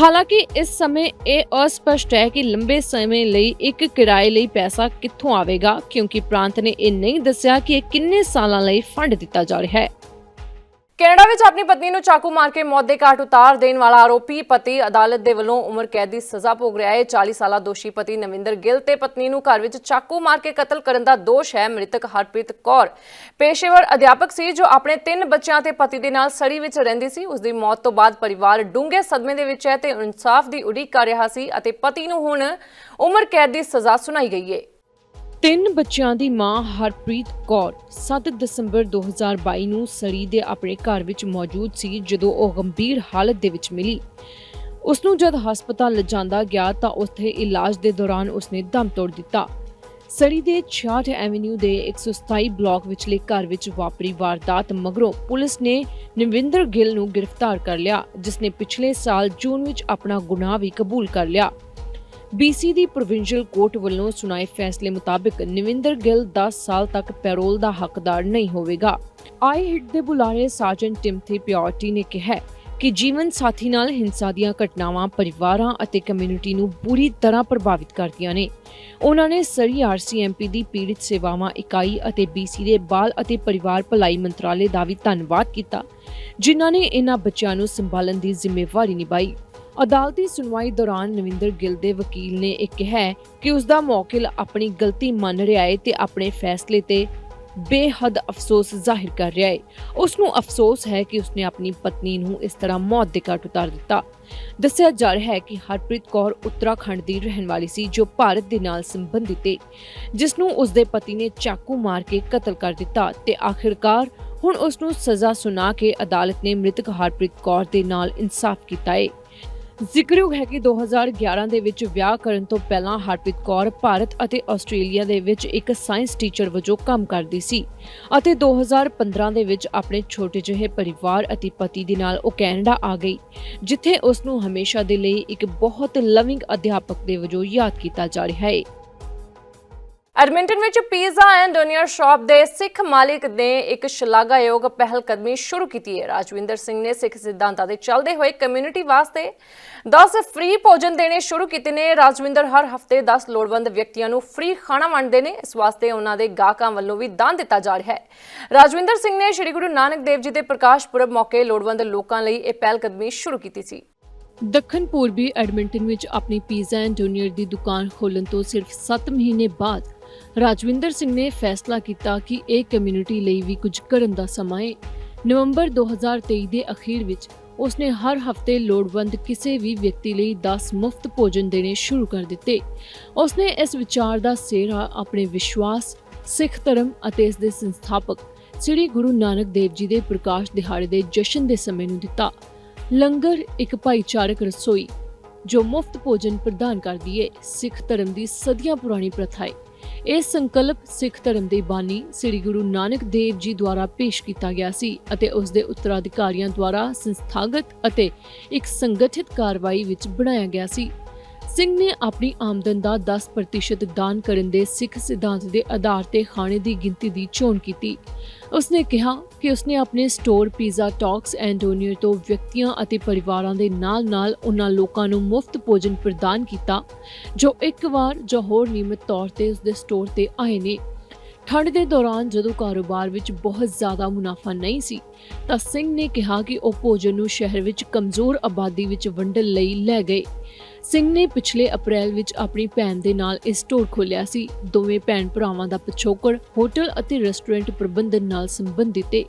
ਹਾਲਾਂਕਿ ਇਸ ਸਮੇਂ ਇਹ ਅਸਪਸ਼ਟ ਹੈ ਕਿ ਲੰਬੇ ਸਮੇਂ ਲਈ ਇੱਕ ਕਿਰਾਏ ਲਈ ਪੈਸਾ ਕਿੱਥੋਂ ਆਵੇਗਾ, ਕਿਉਂਕਿ ਪ੍ਰਾਂਤ ਨੇ ਇਹ ਨਹੀਂ ਦੱਸਿਆ ਕਿ ਇਹ ਕਿੰਨੇ ਸਾਲਾਂ ਲਈ ਫੰਡ ਦਿੱਤਾ ਜਾ ਰਿਹਾ ਹੈ। ਕੈਨੇਡਾ ਵਿੱਚ ਆਪਣੀ ਪਤਨੀ ਨੂੰ ਚਾਕੂ ਮਾਰ ਕੇ ਮੌਤ ਦੇ ਘਾਟ ਉਤਾਰ ਦੇਣ ਵਾਲਾ ਆਰੋਪੀ ਪਤੀ ਅਦਾਲਤ ਦੇ ਵੱਲੋਂ ਉਮਰ ਕੈਦ ਦੀ ਸਜ਼ਾ ਭੋਗ ਰਿਹਾ ਹੈ। 40 ਸਾਲਾ ਦੋਸ਼ੀ ਪਤੀ ਨਵਿੰਦਰ ਗਿੱਲ ਤੇ ਪਤਨੀ ਨੂੰ ਘਰ ਵਿੱਚ ਚਾਕੂ ਮਾਰ ਕੇ ਕਤਲ ਕਰਨ ਦਾ ਦੋਸ਼ ਹੈ ਮ੍ਰਿਤਕ ਹਰਪ੍ਰੀਤ ਕੌਰ। ਪੇਸ਼ੇਵਰ ਅਧਿਆਪਕ ਸੀ ਜੋ ਆਪਣੇ ਤਿੰਨ ਬੱਚਿਆਂ ਤੇ ਪਤੀ ਦੇ ਨਾਲ ਸੜੀ ਵਿੱਚ ਰਹਿੰਦੀ ਸੀ। ਉਸ ਦੀ ਮੌਤ ਤੋਂ ਬਾਅਦ ਪਰਿਵਾਰ ਡੂੰਘੇ ਸਦਮੇ ਦੇ ਵਿੱਚ ਹੈ ਤੇ ਇਨਸਾਫ ਦੀ ਉਡੀਕ ਕਰ ਰਿਹਾ ਸੀ ਅਤੇ ਪਤੀ ਨੂੰ ਹੁਣ ਉਮਰ ਕੈਦ ਦੀ ਸਜ਼ਾ ਸੁਣਾਈ ਗਈ ਹੈ। ਤਿੰਨ ਬੱਚਿਆਂ ਦੀ ਮਾਂ ਹਰਪ੍ਰੀਤ ਕੌਰ 7 ਦਸੰਬਰ 2022 ਨੂੰ ਸੜੀ ਦੇ ਆਪਣੇ ਘਰ ਵਿੱਚ ਮੌਜੂਦ ਸੀ, ਜਦੋਂ ਉਹ ਗੰਭੀਰ ਹਾਲਤ ਦੇ ਵਿੱਚ ਮਿਲੀ। ਉਸ ਨੂੰ ਜਦ ਹਸਪਤਾਲ ਲਿਜਾਂਦਾ ਗਿਆ ਤਾਂ ਉੱਥੇ ਇਲਾਜ ਦੇ ਦੌਰਾਨ ਉਸਨੇ ਦਮ ਤੋੜ ਦਿੱਤਾ। ਸੜੀ ਦੇ 66 ਐਵੇਨਿਊ ਦੇ 127 ਬਲਾਕ ਵਿਚਲੇ ਘਰ ਵਿੱਚ ਵਾਪਰੀ ਵਾਰਦਾਤ ਮਗਰੋਂ ਪੁਲਿਸ ਨੇ ਨਵਿੰਦਰ ਗਿੱਲ ਨੂੰ ਗ੍ਰਿਫਤਾਰ ਕਰ ਲਿਆ, ਜਿਸ ਨੇ ਪਿਛਲੇ ਸਾਲ ਜੂਨ ਵਿੱਚ ਆਪਣਾ ਗੁਨਾਹ ਵੀ ਕਬੂਲ ਕਰ ਲਿਆ। ਬੀਸੀ ਦੀ ਪ੍ਰੋਵਿੰਸ਼ੀਅਲ ਕੋਰਟ ਵੱਲੋਂ ਸੁਣਾਏ ਫੈਸਲੇ ਮੁਤਾਬਕ ਨਵਿੰਦਰ ਗਿੱਲ 10 ਸਾਲ ਤੱਕ ਪੈਰੋਲ ਦਾ ਹੱਕਦਾਰ ਨਹੀਂ ਹੋਵੇਗਾ। ਆਈ ਹਿੱਟ ਦੇ ਬੁਲਾਰੇ ਸਾਜਨ ਟਿਮਥੀ ਪਿਓਰਟੀ ਨੇ ਕਿਹਾ ਕਿ ਜੀਵਨ ਸਾਥੀ ਨਾਲ ਹਿੰਸਾ ਦੀਆਂ ਘਟਨਾਵਾਂ ਪਰਿਵਾਰਾਂ ਅਤੇ ਕਮਿਊਨਿਟੀ ਨੂੰ ਬੁਰੀ ਤਰ੍ਹਾਂ ਪ੍ਰਭਾਵਿਤ ਕਰਦੀਆਂ ਨੇ। ਉਹਨਾਂ ਨੇ ਸਰੀ ਆਰਸੀਐਮਪੀ ਦੀ ਪੀੜਿਤ ਸੇਵਾਵਾਂ ਇਕਾਈ ਅਤੇ ਬੀਸੀ ਦੇ ਬਾਲ ਅਤੇ ਪਰਿਵਾਰ ਭਲਾਈ ਮੰਤਰਾਲੇ ਦਾ ਵੀ ਧੰਨਵਾਦ ਕੀਤਾ, ਜਿਨ੍ਹਾਂ ਨੇ ਇਹਨਾਂ ਬੱਚਿਆਂ ਨੂੰ ਸੰਭਾਲਣ ਦੀ ਜ਼ਿੰਮੇਵਾਰੀ ਨਿਭਾਈ। ਅਦਾਲਤੀ ਸੁਣਵਾਈ ਦੌਰਾਨ ਨਵਿੰਦਰ ਗਿੱਲ ਦੇ ਵਕੀਲ ਨੇ ਇਹ ਕਿਹਾ ਕਿ ਉਸ ਦਾ ਮੌਕਿਲ ਆਪਣੀ ਗਲਤੀ ਮੰਨ ਰਿਹਾ ਹੈ ਤੇ ਆਪਣੇ ਫੈਸਲੇ ਤੇ ਬੇਹੱਦ ਅਫਸੋਸ ਜ਼ਾਹਿਰ ਕਰ ਰਿਹਾ ਹੈ। ਉਸ ਨੂੰ ਅਫਸੋਸ ਹੈ ਕਿ ਉਸਨੇ ਆਪਣੀ ਪਤਨੀ ਨੂੰ ਇਸ ਤਰ੍ਹਾਂ ਮੌਤ ਦੇ ਘਾਟ ਉਤਾਰ ਦਿੱਤਾ। ਦੱਸਿਆ ਜਾ ਰਿਹਾ ਹੈ ਕਿ ਹਰਪ੍ਰੀਤ ਕੌਰ ਉੱਤਰਾਖੰਡ ਦੀ ਰਹਿਣ ਵਾਲੀ ਸੀ ਜੋ ਭਾਰਤ ਦੇ ਨਾਲ ਸੰਬੰਧਿਤ ਹੈ ਜਿਸ ਨੂੰ ਉਸ ਦੇ ਪਤੀ ਨੇ ਚਾਕੂ ਮਾਰ ਕੇ ਕਤਲ ਕਰ ਦਿੱਤਾ ਤੇ ਆਖਿਰਕਾਰ ਹੁਣ ਉਸ ਨੂੰ ਸਜ਼ਾ ਸੁਣਾ ਕੇ ਅਦਾਲਤ ਨੇ ਮ੍ਰਿਤਕ ਹਰਪ੍ਰੀਤ ਕੌਰ ਦੇ ਨਾਲ ਇਨਸਾਫ ਕੀਤਾ ਹੈ। ਜ਼ਿਕਰਯੋਗ ਹੈ ਕਿ 2011 ਦੇ ਵਿੱਚ ਵਿਆਹ ਕਰਨ ਤੋਂ ਪਹਿਲਾਂ ਹਰਪ੍ਰੀਤ ਕੌਰ ਭਾਰਤ ਅਤੇ ਆਸਟ੍ਰੇਲੀਆ ਦੇ ਵਿੱਚ ਇੱਕ ਸਾਇੰਸ ਟੀਚਰ ਵਜੋਂ ਕੰਮ ਕਰਦੀ ਸੀ ਅਤੇ 2015 ਦੇ ਵਿੱਚ ਆਪਣੇ ਛੋਟੇ ਜਿਹੇ ਪਰਿਵਾਰ ਅਤੇ ਪਤੀ ਦੇ ਨਾਲ ਉਹ ਕੈਨੇਡਾ ਆ ਗਈ, ਜਿੱਥੇ ਉਸ ਨੂੰ ਹਮੇਸ਼ਾ ਦੇ ਲਈ ਇੱਕ ਬਹੁਤ ਲਵਿੰਗ ਅਧਿਆਪਕ ਦੇ ਵਜੋਂ ਯਾਦ ਕੀਤਾ ਜਾ ਰਿਹਾ ਹੈ। ਐਡਮਿੰਟਨ ਵਿੱਚ ਪੀਜ਼ਾ ਐਂਡ ਡੋਨੀਅਰ ਸ਼ਾਪ ਦੇ ਸਿੱਖ ਮਾਲਿਕ ਨੇ ਇੱਕ ਸ਼ਲਾਘਾਯੋਗ ਪਹਿਲ ਕਦਮੀ ਸ਼ੁਰੂ ਕੀਤੀ ਹੈ। ਰਾਜਵਿੰਦਰ ਸਿੰਘ ਨੇ ਸਿੱਖ ਸਿਧਾਂਤਾਂ ਦੇ ਚੱਲਦੇ ਹੋਏ ਕਮਿਊਨਿਟੀ ਵਾਸਤੇ 10 ਫ੍ਰੀ ਭੋਜਨ ਦੇਣੇ ਸ਼ੁਰੂ ਕੀਤੇ ਨੇ। ਰਾਜਵਿੰਦਰ ਹਰ ਹਫ਼ਤੇ 10 ਲੋੜਵੰਦ ਵਿਅਕਤੀਆਂ ਨੂੰ ਫ੍ਰੀ ਖਾਣਾ ਵੰਡਦੇ ਨੇ। ਇਸ ਵਾਸਤੇ ਉਹਨਾਂ ਦੇ ਗਾਹਕਾਂ ਵੱਲੋਂ ਵੀ ਦਾਨ ਦਿੱਤਾ ਜਾ ਰਿਹਾ ਹੈ। ਰਾਜਵਿੰਦਰ ਸਿੰਘ ਨੇ ਸ੍ਰੀ ਗੁਰੂ ਨਾਨਕ ਦੇਵ ਜੀ ਦੇ ਪ੍ਰਕਾਸ਼ ਪੁਰਬ ਮੌਕੇ ਲੋੜਵੰਦ ਲੋਕਾਂ ਲਈ ਇਹ ਪਹਿਲ ਕਦਮੀ ਸ਼ੁਰੂ ਕੀਤੀ ਸੀ। ਦੱਖਣ ਪੂਰਬੀ ਐਡਮਿੰਟਨ ਵਿੱਚ ਆਪਣੀ ਪੀਜ਼ਾ ਐਂਡ ਡੋਨੀਅਰ ਦੀ ਦੁਕਾਨ ਖੋਲਣ ਤੋਂ ਸਿਰਫ 7 ਮਹੀਨੇ ਬਾਅਦ ਰਾਜਵਿੰਦਰ ਸਿੰਘ ਨੇ ਫੈਸਲਾ ਕੀਤਾ ਕਿ ਇਹ ਕਮਿਊਨਿਟੀ ਲਈ ਵੀ ਕੁਝ ਕਰਨ ਦਾ ਸਮਾਂ ਹੈ ਨਵੰਬਰ 2023 ਦੇ ਅਖੀਰ ਵਿੱਚ ਉਸਨੇ ਹਰ ਹਫ਼ਤੇ ਲੋੜਵੰਦ ਕਿਸੇ ਵੀ ਵਿਅਕਤੀ ਲਈ 10 ਮੁਫਤ ਭੋਜਨ ਦੇਣੇ ਸ਼ੁਰੂ ਕਰ ਦਿੱਤੇ। ਉਸਨੇ ਇਸ ਵਿਚਾਰ ਦਾ ਸਿਹਰਾ ਆਪਣੇ ਵਿਸ਼ਵਾਸ, ਸਿੱਖ ਧਰਮ ਅਤੇ ਇਸ ਦੇ ਸੰਸਥਾਪਕ ਸ੍ਰੀ ਗੁਰੂ ਨਾਨਕ ਦੇਵ ਜੀ ਦੇ ਪ੍ਰਕਾਸ਼ ਦਿਹਾੜੇ ਦੇ ਜਸ਼ਨ ਦੇ ਸਮੇਂ ਨੂੰ ਦਿੱਤਾ। ਲੰਗਰ ਇੱਕ ਭਾਈਚਾਰਕ ਰਸੋਈ ਜੋ ਮੁਫਤ ਭੋਜਨ ਪ੍ਰਦਾਨ ਕਰਦੀ ਹੈ ਸਿੱਖ ਧਰਮ ਦੀ ਸਦੀਆਂ ਪੁਰਾਣੀ ਪ੍ਰਥਾ ਹੈ ਇਹ ਸੰਕਲਪ ਸਿੱਖ ਧਰਮ ਦੇ ਬਾਨੀ ਸ੍ਰੀ ਗੁਰੂ ਨਾਨਕ ਦੇਵ ਜੀ ਦੁਆਰਾ ਪੇਸ਼ ਕੀਤਾ ਗਿਆ ਸੀ ਅਤੇ ਉਸ ਦੇ ਉੱਤਰਾਧਿਕਾਰੀਆਂ ਦੁਆਰਾ ਸੰਸਥਾਗਤ ਅਤੇ ਇੱਕ ਸੰਗਠਿਤ ਕਾਰਵਾਈ ਵਿੱਚ ਬਣਾਇਆ ਗਿਆ ਸੀ। ਸਿੰਘ ਨੇ ਆਪਣੀ ਆਮਦਨ ਦਾ 10% ਦਾਨ ਕਰਨ ਦੇ ਸਿੱਖ ਸਿਧਾਂਤ ਦੇ ਆਧਾਰ ਤੇ ਖਾਣੇ ਦੀ ਗਿਣਤੀ ਦੀ ਚੋਣ ਕੀਤੀ। ਉਸਨੇ ਕਿਹਾ ਕਿ ਉਸਨੇ ਆਪਣੇ ਸਟੋਰ ਪੀਜ਼ਾ ਟਾਕਸ ਐਂਡ ਤੋਂ ਵਿਅਕਤੀਆਂ ਅਤੇ ਪਰਿਵਾਰਾਂ ਦੇ ਨਾਲ-ਨਾਲ ਉਹਨਾਂ ਲੋਕਾਂ ਨੂੰ ਮੁਫਤ ਭੋਜਨ ਪ੍ਰਦਾਨ ਕੀਤਾ, ਜੋ ਇੱਕ ਵਾਰ ਜਾਂ ਹੋਰ ਨਿਯਮਿਤ ਤੌਰ ਤੇ ਉਸਦੇ ਸਟੋਰ ਤੇ ਆਏ ਨੇ। ਠੰਡ ਦੇ ਦੌਰਾਨ ਜਦੋਂ ਕਾਰੋਬਾਰ ਵਿੱਚ ਬਹੁਤ ਜ਼ਿਆਦਾ ਮੁਨਾਫਾ ਨਹੀਂ ਸੀ, ਤਾਂ ਸਿੰਘ ਨੇ ਕਿਹਾ ਕਿ ਉਹ ਭੋਜਨ ਨੂੰ ਸ਼ਹਿਰ ਵਿੱਚ ਕਮਜ਼ੋਰ ਆਬਾਦੀ ਵਿੱਚ ਵੰਡਣ ਲਈ ਲੈ ਗਏ। ਸਿੰਘ ਨੇ ਪਿਛਲੇ ਅਪ੍ਰੈਲ ਵਿੱਚ ਆਪਣੀ ਭੈਣ ਦੇ ਨਾਲ ਇਹ ਸਟੋਰ ਖੋਲ੍ਹਿਆ ਸੀ। ਦੋਵੇਂ ਭੈਣ ਭਰਾਵਾਂ ਦਾ ਪਿਛੋਕੜ ਹੋਟਲ ਅਤੇ ਰੈਸਟੋਰੈਂਟ ਪ੍ਰਬੰਧਨ ਨਾਲ ਸੰਬੰਧਿਤ ਹੈ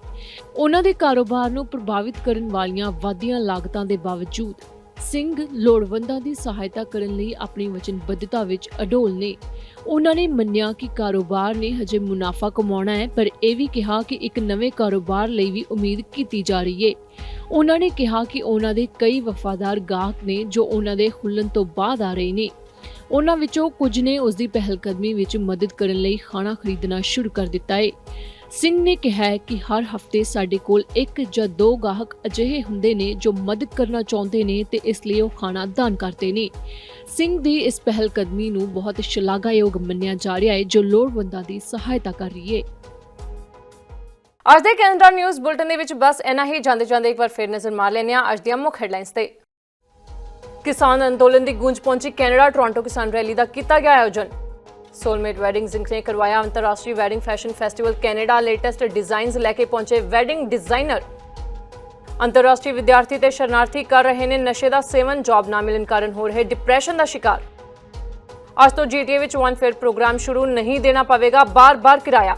ਉਹਨਾਂ ਦੇ ਕਾਰੋਬਾਰ ਨੂੰ ਪ੍ਰਭਾਵਿਤ ਕਰਨ ਵਾਲੀਆਂ ਵਾਧੀਆਂ ਲਾਗਤਾਂ ਦੇ ਬਾਵਜੂਦ ਸਿੰਘ ਲੋੜਵੰਦਾਂ ਦੀ ਸਹਾਇਤਾ ਕਰਨ ਲਈ ਆਪਣੀ ਵਚਨਬੱਧਤਾ ਵਿੱਚ ਅਡੋਲ ਨੇ। ਉਹਨਾਂ ਨੇ ਮੰਨਿਆ ਕਿ ਕਾਰੋਬਾਰ ਨੇ ਹਜੇ ਮੁਨਾਫਾ ਕਮਾਉਣਾ ਹੈ, ਪਰ ਇਹ ਵੀ ਕਿਹਾ ਕਿ ਇੱਕ ਨਵੇਂ ਕਾਰੋਬਾਰ ਲਈ ਵੀ ਉਮੀਦ ਕੀਤੀ ਜਾ ਰਹੀ ਹੈ ਉਹਨਾਂ ਨੇ ਕਿਹਾ ਕਿ ਉਹਨਾਂ ਦੇ ਕਈ ਵਫਾਦਾਰ ਗਾਹਕ ਨੇ ਜੋ ਉਹਨਾਂ ਦੇ ਖੁੱਲਣ ਤੋਂ ਬਾਅਦ ਆ ਰਹੇ ਨੇ। ਉਹਨਾਂ ਵਿੱਚੋਂ ਕੁਝ ਨੇ ਉਸ ਦੀ ਪਹਿਲਕਦਮੀ ਵਿੱਚ ਮਦਦ ਕਰਨ ਲਈ ਖਾਣਾ ਖਰੀਦਣਾ ਸ਼ੁਰੂ ਕਰ ਦਿੱਤਾ ਹੈ ਸਿੰਘ ਨੇ ਕਿਹਾ ਹੈ ਕਿ ਹਰ ਹਫ਼ਤੇ ਸਾਡੇ ਕੋਲ ਇੱਕ ਜਾਂ ਦੋ ਗਾਹਕ ਅਜਿਹੇ ਹੁੰਦੇ ਨੇ ਜੋ ਮਦਦ ਕਰਨਾ ਚਾਹੁੰਦੇ ਨੇ ਤੇ ਇਸ ਲਈ ਉਹ ਖਾਣਾ ਦਾਨ ਕਰਦੇ ਨੇ। ਸਿੰਘ ਦੀ ਇਸ ਪਹਿਲਕਦਮੀ ਨੂੰ ਬਹੁਤ ਸ਼ਲਾਘਾਯੋਗ ਮੰਨਿਆ ਜਾ ਰਿਹਾ ਹੈ ਜੋ ਲੋੜਵੰਦਾਂ ਦੀ ਸਹਾਇਤਾ ਕਰ ਰਹੀ ਹੈ ਅੱਜ ਦੇ ਕੈਨੇਡਾ ਨਿਊਜ਼ ਬੁਲਟਨ ਦੇ ਵਿੱਚ ਬਸ ਇੰਨਾ ਹੀ। ਜਾਂਦੇ ਜਾਂਦੇ ਇੱਕ ਵਾਰ ਫਿਰ ਨਜ਼ਰ ਮਾਰ ਲੈਂਦੇ ਹਾਂ। ਅੱਜ ਦੀਆਂ ਮੁੱਖ ਹੈਡਲਾਈਨਸ ਤੇ। ਕਿਸਾਨ ਅੰਦੋਲਨ ਦੀ ਗੂੰਜ ਪਹੁੰਚੀ ਕੈਨੇਡਾ, ਟੋਰਾਂਟੋ ਕਿਸਾਨ ਰੈਲੀ ਦਾ ਕੀਤਾ ਗਿਆ ਆਯੋਜਨ। ਸੋਲਮੇਟ ਵੈਡਿੰਗ ਜ਼ਿੰਕ ਨੇ ਕਰਵਾਇਆ ਅੰਤਰਰਾਸ਼ਟਰੀ wedding fashion festival Canada. Latest designs ਲੈ ਕੇ ਪਹੁੰਚੇ ਵੈਡਿੰਗ ਡਿਜ਼ਾਈਨਰ ਅੰਤਰਰਾਸ਼ਟਰੀ ਵਿਦਿਆਰਥੀ ਤੇ ਸ਼ਰਨਾਰਥੀ ਕਰ ਰਹੇ ਨੇ ਨਸ਼ੇ ਦਾ ਸੇਵਨ। ਜੌਬ ਨਾ ਮਿਲਣ ਕਾਰਨ ਹੋ ਰਹੇ ਡਿਪਰੈਸ਼ਨ ਦਾ ਸ਼ਿਕਾਰ। ਅੱਜ ਤੋਂ ਜੀਟੀਏ ਵਿੱਚ ਵਨ ਫੇਅਰ ਪ੍ਰੋਗਰਾਮ ਸ਼ੁਰੂ ਨਹੀਂ ਦੇਣਾ ਪਵੇਗਾ। ਬਾਰ-ਬਾਰ ਕਿਰਾਇਆ।